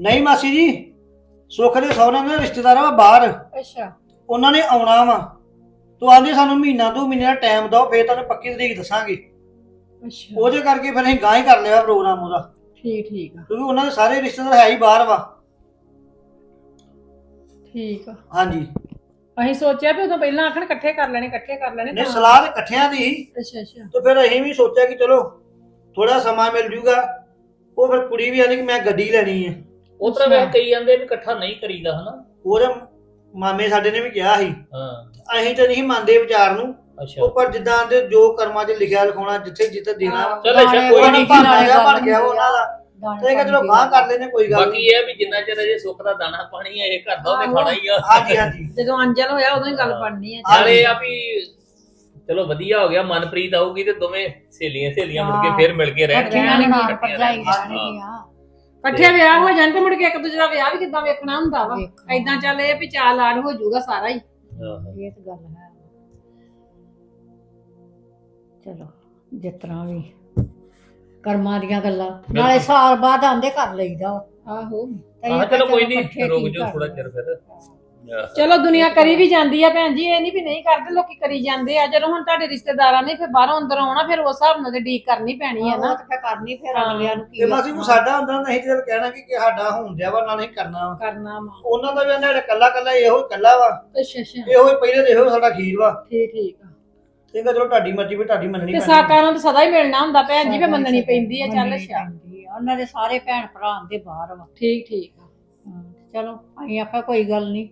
ਨਹੀਂ ਮਾਸੀ ਜੀ ਸੁੱਖ ਦੇ ਸਹੁਰਿਆਂ ਦੇ ਰਿਸ਼ਤੇਦਾਰ ਵਾ ਬਾਹਰ। ਅੱਛਾ। ਉਹਨਾਂ ਨੇ ਆਉਣਾ ਵਾ। ਤੂੰ ਆਂਦੀ ਸਾਨੂੰ ਮਹੀਨਾ ਦੋ ਮਹੀਨੇ ਦਾ ਟਾਈਮ ਦਿਓ ਫੇਰ ਤੁਹਾਨੂੰ ਪੱਕੀ ਤਰੀਕ ਦੱਸਾਂਗੇ। ਅੱਛਾ। ਉਹਦੇ ਕਰਕੇ ਫਿਰ ਅਸੀਂ ਗਾਂ ਹੀ ਕਰ ਲਿਆ ਪ੍ਰੋਗਰਾਮ ਉਹਦਾ। ਠੀਕ ਠੀਕ ਆ। ਕਿਉਂਕਿ ਉਹਨਾਂ ਦੇ ਸਾਰੇ ਰਿਸ਼ਤੇਦਾਰ ਹੈ ਹੀ ਬਾਹਰ ਵਾ। ਠੀਕ ਆ। ਹਾਂਜੀ। ਅਸੀਂ ਸੋਚਿਆ ਵੀ ਉਦੋਂ ਪਹਿਲਾਂ ਆਖਣ ਇਕੱਠੇ ਕਰ ਲੈਣੇ ਇਕੱਠੇ ਕਰ ਲੈਣੇ ਨੇ ਤਾਂ- ਸਲਾਹ ਤੇ ਇਕੱਠਿਆਂ ਦੀ ਸੀ। ਅੱਛਾ ਅੱਛਾ। ਤੇ ਫਿਰ ਅਸੀਂ ਵੀ ਸੋਚਿਆ ਕਿ ਚਲੋ ਥੋੜਾ ਸਮਾਂ ਮਿਲ ਜੂਗਾ। ਉਹ ਫਿਰ ਕੁੜੀ ਵੀ ਆਂਦੀ ਕਿ ਮੈਂ ਗੱਡੀ ਲੈਣੀ ਹੈ ਉਹ ਤਰ੍ਹਾਂ ਵੇ ਕਈ ਜਾਂਦੇ ਵੀ ਇਕੱਠਾ ਨਹੀਂ ਕਰੀਦਾ ਹਨਾ? ਉਹਦੇ ਮਾਮੇ ਸਾਡੇ ਨੇ ਵੀ ਕਿਹਾ ਸੀ। ਹਾਂ। ਅਸੀਂ ਤਾਂ ਨਹੀਂ ਮੰਨਦੇ ਵਿਚਾਰ ਨੂੰ। ਅੱਛਾ। ਉਹ ਪਰ ਜਿੱਦਾਂ ਦੇ ਜੋ ਕਰਮਾਂ 'ਚ ਲਿਖਿਆ ਲਿਖਾਉਣਾ ਜਿੱਥੇ ਜਿੱਥੇ ਦੇਣਾ ਚੱਲ ਅੱਛਾ ਕੋਈ ਨਹੀਂ। ਨੂੰ ਭਾਣਾ ਜਿਹਾ ਬਣ ਗਿਆ ਉਹਨਾਂ ਦਾ। ਤੇ ਕਿ ਚਲੋ ਗਾਂ ਕਰ ਲੈਨੇ ਕੋਈ ਗੱਲ ਬਾਕੀ ਨਹੀਂ। ਇਹ ਆ ਵੀ ਜਿੰਨਾ ਚਿਰ ਅਜੇ ਸੁੱਖ ਦਾ ਦਾਣਾ ਪਾਣੀ ਹੈ ਇਹ ਘਰ ਦਾ ਉਹਨੇ ਖਾਣਾ ਹੀ ਆ। ਹਾਂਜੀ ਹਾਂਜੀ। ਜਦੋਂ ਅੰਜਲ ਹੋਇਆ ਉਦੋਂ ਹੀ ਗੱਲ ਬਣਨੀ ਹੈ ਨਾਲੇ ਇਹ ਆ ਵੀ ਚਲੋ ਵਧੀਆ ਹੋ ਗਿਆ ਮਨਪ੍ਰੀਤ ਆਊਗੀ ਤੇ ਦੋਵੇਂ ਸਹੇਲੀਆਂ ਸਹੇਲੀਆਂ ਮੁੜ ਕੇ ਫੇਰ ਮਿਲ ਕੇ ਰਹਿਣਗੀਆਂ। ਇਕੱਠੀਆਂ ਨੀ ਇਕੱਠੀਆਂ ਭਰਜਾਈ ਰਹਿਣਗੀਆਂ। ਇਕੱਠੇ ਵਿਆਹ ਹੋ ਜਾਣ ਤੇ ਮੁੜ ਕੇ ਇੱਕ ਦੂਜੇ ਦਾ ਵਿਆਹ ਵੀ ਕਿੱਦਾਂ ਵੇਖਣਾ ਹੁੰਦਾ ਵਾ ਵੇਖਣਾ। ਐਦਾਂ ਚੱਲ ਇਹ ਵੀ ਚਾਲ ਆੜ ਹੋ ਜਾਊਗਾ ਸਾਰਾ ਹੀ। ਇਹ ਤਾਂ ਗੱਲ ਹੈ ਚਲੋ ਜਿਸ ਤਰ੍ਹਾਂ ਵੀ ਕਰਮਾਂ ਦੀਆਂ ਗੱਲਾਂ ਨਾਲੇ ਸਾਲ ਬਾਅਦ ਆਂਦੇ ਕਰ ਲਈਦਾ ਵਾ। ਆਹੋ ਤੇ ਚਲੋ ਕੋਈ ਇਕੱਠੇ ਨਹੀਂ ਰੁਕ ਜਾਓ ਥੋੜਾ। ਚਿਰ ਫਿਰ ਆਹ, ਚਲੋ ਦੁਨੀਆ ਕਰੀ ਵੀ ਜਾਂਦੀ ਆ ਭੈਣ ਜੀ ਇਹ ਨਹੀਂ ਵੀ ਨਹੀਂ ਕਰਦੇ ਲੋਕੀ ਕਰੀ ਜਾਂਦੇ ਆ। ਜਦੋਂ ਹੁਣ ਤੁਹਾਡੇ ਰਿਸ਼ਤੇਦਾਰਾਂ ਨੇ ਫਿਰ ਬਾਹਰੋਂ ਅੰਦਰ ਆਉਣਾ ਫਿਰ ਉਸ ਹਿਸਾਬ ਨਾਲ ਤੇ ਡੀਕ ਕਰਨੀ ਪੈਣੀ ਆ ਨਾ। ਤਾਂ ਫਿਰ ਕਰਨੀ ਫਿਰ। ਅਗਲਿਆਂ ਨੂੰ ਕੀ ਤੇ ਮਾਸੀ ਕੋ ਆਖਣਾ। ਸਾਡਾ ਹੁੰਦਾ ਨਹੀਂ ਤੇ ਕਹਿਣਾ ਕਿ ਕਿ ਸਾਡਾ ਹੋਣ ਦਿਆ ਵਾ ਨਾਲ ਹੀ ਕਰਨਾ ਵਾ। ਕਰਨਾ ਵਾ। ਉਹਨਾਂ ਦਾ ਵੀ ਇਹਨਾਂ ਕੱਲਾ ਕੱਲਾ ਇਹੋ ਹੀ ਕੱਲਾ ਵਾ। ਅੱਛਾ ਅੱਛਾ। ਇਹੋ ਹੀ ਪਹਿਲੇ ਇਹੋ ਸਾਡਾ ਖੀਰ ਵਾ। ਠੀਕ ਠੀਕ ਆ। ਇਹ ਚਲੋ ਤੁਹਾਡੀ ਮਰਜ਼ੀ ਵੀ ਤੁਹਾਡੀ ਮੰਨਣੀ ਤੇ ਸਾਕਾਂ ਨੂੰ ਤਾਂ ਸਦਾ ਹੀ ਮਿਲਣਾ ਹੁੰਦਾ ਭੈਣ ਜੀ ਫੇ ਮੰਨਣੀ ਪੈਂਦੀ ਆ ਚੱਲ ਅੱਛਾ। ਉਹਨਾਂ ਦੇ ਸਾਰੇ ਭੈਣ ਭਰਾ ਆਂਦੇ ਬਾਹਰ ਵਾ। ਠੀਕ ਠੀਕ ਆ। ਚਲੋ ਅਸੀਂ ਆਖਿਆ ਕੋਈ ਗੱਲ ਨਹੀਂ।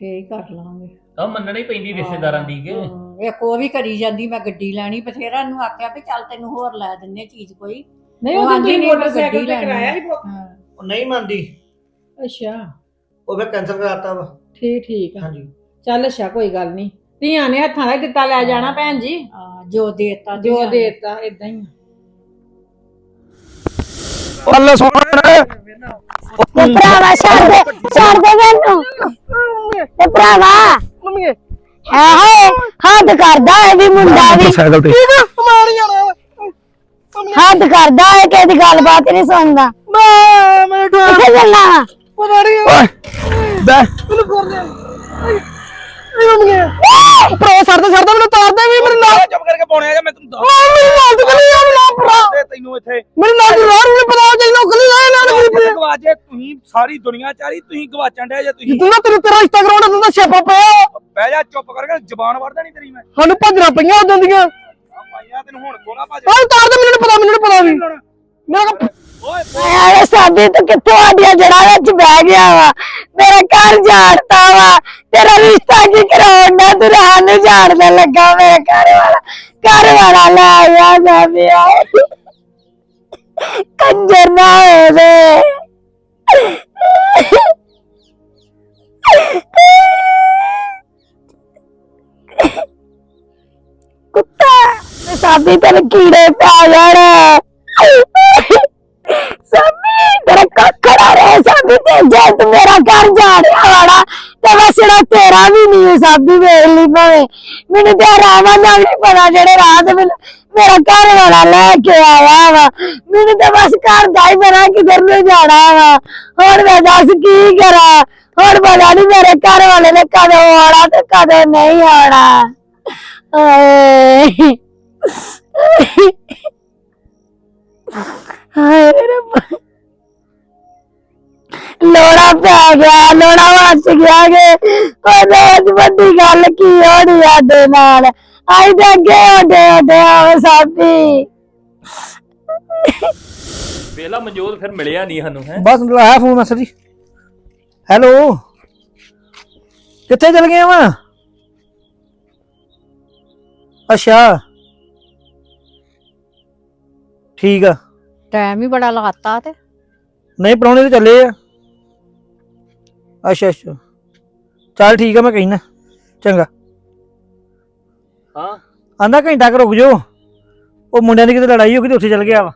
ਫੇਰ ਹੀ ਕਰ ਲਾਂਗੇ। ਆਹ ਮੰਨਣੀ ਪੈਂਦੀ ਰਿਸ਼ਤੇਦਾਰਾਂ ਦੀ ਕਿ? ਹਾਂ, ਇੱਕ ਉਹ ਵੀ ਕਰੀ ਜਾਂਦੀ ਮੈਂ ਗੱਡੀ ਲੈਣੀ ਬਥੇਰਾ ਨੂੰ ਆਖਿਆ ਵੀ ਚੱਲ ਤੈਨੂੰ ਹੋਰ ਲੈ ਦਿੰਨੇ ਚੀਜ਼ ਕੋਈ। ਨਹੀਂ ਉਹ ਉਹ ਆਂਦੀ ਤੁਸੀਂ ਨਹੀਂ, ਮੈਂ ਮੋਟਰਸਾਈਕਲ ਤੇ ਕਰਾਇਆ ਸੀ? ਹਾਂ। ਉਹ ਨਹੀਂ ਮੰਨਦੀ। ਅੱਛਾ। ਉਹ ਫਿਰ ਕੈਂਸਲ ਕਰਾਤਾ ਵਾ। ਠੀਕ ਠੀਕ ਆ। ਹਾਂਜੀ। ਚੱਲ ਅੱਛਾ ਕੋਈ ਗੱਲ ਨਹੀਂ। ਧੀਆਂ ਨੇ ਹੱਥਾਂ ਦਾ ਹੀ ਦਿੱਤਾ ਲੈ ਜਾਣਾ ਭੈਣ ਜੀ। ਹਾਂ, ਜੋ ਦੇਤਾ ਜੋ। ਦੇਤਾ ਇਦਾਂ ਹੀ ਆ। ਅੱਲਾ ਸੋਹਣਾ ਤੇ ਭਰਾਵਾ ਛੱਡ ਦੇ ਛੱਡ ਦੇ ਮੈਨੂੰ। ਤੇ ਭਰਾਵਾ। ਹੈ ਹੈ ਹੱਦ ਕਰਦਾ ਹੈ ਵੀ ਮੁੰਡਾ ਵੀ। ਸਾਈਕਲ ਤੇ। ਹੱਦ ਕਰਦਾ ਹੈ ਕਿ ਇਹਦੀ ਗੱਲਬਾਤ ਨਹੀਂ ਸੁਣਦਾ। ਕਿੱਥੇ ਚੱਲਣਾ ਵਾ? ਓਏ ਬੈ ਪ੍ਰੋ ਸਰਦਾ ਸਰਦਾ ਮੈਨੂੰ ਤਾਰ ਦੇ ਵੀ ਮੇਰੇ ਨਾਲ। ਚੁੱਪ ਕਰਕੇ ਪਾਉਣੇ ਆ ਮੈਂ ਤੈਨੂੰ ਦੱਸ ਮੈਨੂੰ ਨਾਲ ਤੂੰ ਕਲੀ ਯਾਰ ਨਾ ਭਰਾ। ਦੇ ਤੈਨੂੰ ਇੱਥੇ। ਮੈਨੂੰ ਨਾਲ ਤੂੰ ਰਾਹ ਨੂੰ ਪਤਾ ਚੱਲ ਨੌਕਰੀ ਆਏ ਨਾਲ ਤੁਸੀਂ ਗਵਾਚੇ ਤੁਸੀਂ ਸਾਰੀ ਦੁਨੀਆ ਚਾਰੀ ਤੁਸੀਂ ਗਵਾਚਣ ਡਿਆ ਜੇ ਤੁਸੀਂ। ਤੂੰ ਨਾ ਤੇਰੇ ਤੇਰਾ ਰਿਸ਼ਤਾ ਕਰਾਉਣਾ ਤੂੰ ਤਾਂ ਛੇਪਾ ਪਿਆ। ਬਹਿ ਜਾ ਚੁੱਪ ਕਰਕੇ ਜ਼ਬਾਨ ਵੜ ਦੇਣੀ ਤੇਰੀ ਮੈਂ। ਸਾਨੂੰ ਭੱਜਣਾ ਪਈਆਂ ਉਦੋਂ ਦੀਆਂ। ਆ ਭਾਈਆ ਤੈਨੂੰ ਹੁਣ ਕੋਲਾ ਭੱਜ ਓਏ ਤਾਰ ਦੇ ਮੈਨੂੰ ਨੀ ਪਤਾ ਮੈਨੂੰ ਨੀ ਪਤਾ ਵੀ। ਮੇਰਾ ਓਏ ਯਾਰ ਸਾਡੀ ਤੂੰ ਕਿੱਥੋਂ ਆਡੀਆਂ ਜੜਾ ਵਿੱਚ ਬਹਿ ਗਿਆ ਵਾ। ਮੇਰਾ ਘਰ ਝਾੜਤਾ ਵਾ। ਤੇਰਾ ਰਿਸ਼ਤਾ ਕੀ ਕਰਾਉਣ ਦਾ, ਤੂੰ ਰਾਹ ਨੂੰ ਝਾੜਨ ਲੱਗਾ ਮੇਰਾ ਘਰ ਵਾਲਾ। ਘਰ ਵਾਲਾ ਲੈ ਆਇਆ ਸਾਬਿਆ ਕੰਜਰ ਨਾ ਹੋਵੇ। ਕੁੱਤਾ ਸਾਬੀ ਤੇਰੇ ਕੀੜੇ ਪਾ ਜਾਣਾ। ਸਾਬੀ, ਤੇਰਾ ਕੱਖੜਾ ਰੇ ਸਾਬੀ ਤੇ ਜੇ ਤੂੰ ਮੇਰਾ ਘਰ ਝਾੜਿਆ ਵਾਲਾ। ਤੇ ਵਸਣਾ ਤੇਰਾ ਵੀ ਨਹੀਂ ਸਾਬੀ ਵੇਖ ਲਈ ਭਾਵੇਂ। ਮੈਨੂੰ ਤੇ ਰਾਵਾਂ ਦਾ ਵੀ ਨੀ ਪਤਾ ਜਿਹੜੇ ਰਾਤ ਮੈਨੂੰ ਮੇਰਾ ਘਰ ਵਾਲਾ ਲੈ ਕੇ ਆਇਆ ਵਾ। ਮੈਨੂੰ ਤੇ ਬਸ ਘਰ ਦਾ ਹੀ ਪਤਾ ਕਿਧਰ ਨੂੰ ਜਾਣਾ ਵਾ। ਹੁਣ ਮੈਂ ਦੱਸ ਕੀ ਕਰਾਂ? ਹੁਣ ਪਤਾ ਨਹੀਂ ਮੇਰੇ ਘਰ ਵਾਲੇ ਨੇ ਕਦੋਂ ਆਉਣਾ ਤੇ ਕਦੋਂ ਨਹੀਂ ਆਉਣਾ। ਹਾਏ। ਹਾਏ ਰੱਬਾ। ਲੋੜਾ ਪੈ ਗਿਆ ਲੋੜਾ ਵੱਜ ਗਿਆ ਕਿ ਉਹਦੇ ਵਿੱਚ ਵੱਡੀ ਗੱਲ ਕੀ ਹੋਣੀ ਸਾਡੇ ਨਾਲ? ਆਈ ਤੇ ਅੱਗੇ ਓਡੇ ਓਡੇ ਆਵੇ ਸਾਬੀ। ਵੇਲਾ ਮਨਜੋਤ ਫਿਰ ਮਿਲਿਆ ਨਹੀਂ ਸਾਨੂੰ ਹੈ? ਬਸ ਲਾਇਆ ਫੋਨ ਮਾਸਟਰ ਜੀ। ਹੈਲੋ ਕਿੱਥੇ ਚਲ ਗਏ ਵਾ? ਅੱਛਾ। ਠੀਕ ਆ। ਟਾਈਮ ਹੀ ਬੜਾ ਲਾਤਾ ਤੇ। ਨਹੀਂ ਪ੍ਰਾਹੁਣੇ ਤੇ ਚੱਲੇ ਆ। ਅੱਛਾ ਅੱਛਾ। ਚੱਲ ਠੀਕ ਆ ਮੈਂ ਕਹਿਣਾ ਚੰਗਾ। ਹਾਂ। ਆਂਦਾ ਘੰਟਾ ਕੁ ਰੁਕ ਜਾਓ। ਉਹ ਮੁੰਡਿਆਂ ਦੀ ਕਿਤੇ ਲੜਾਈ ਹੋ ਗਈ ਤੇ ਉੱਥੇ ਚੱਲ ਗਿਆ ਵਾ।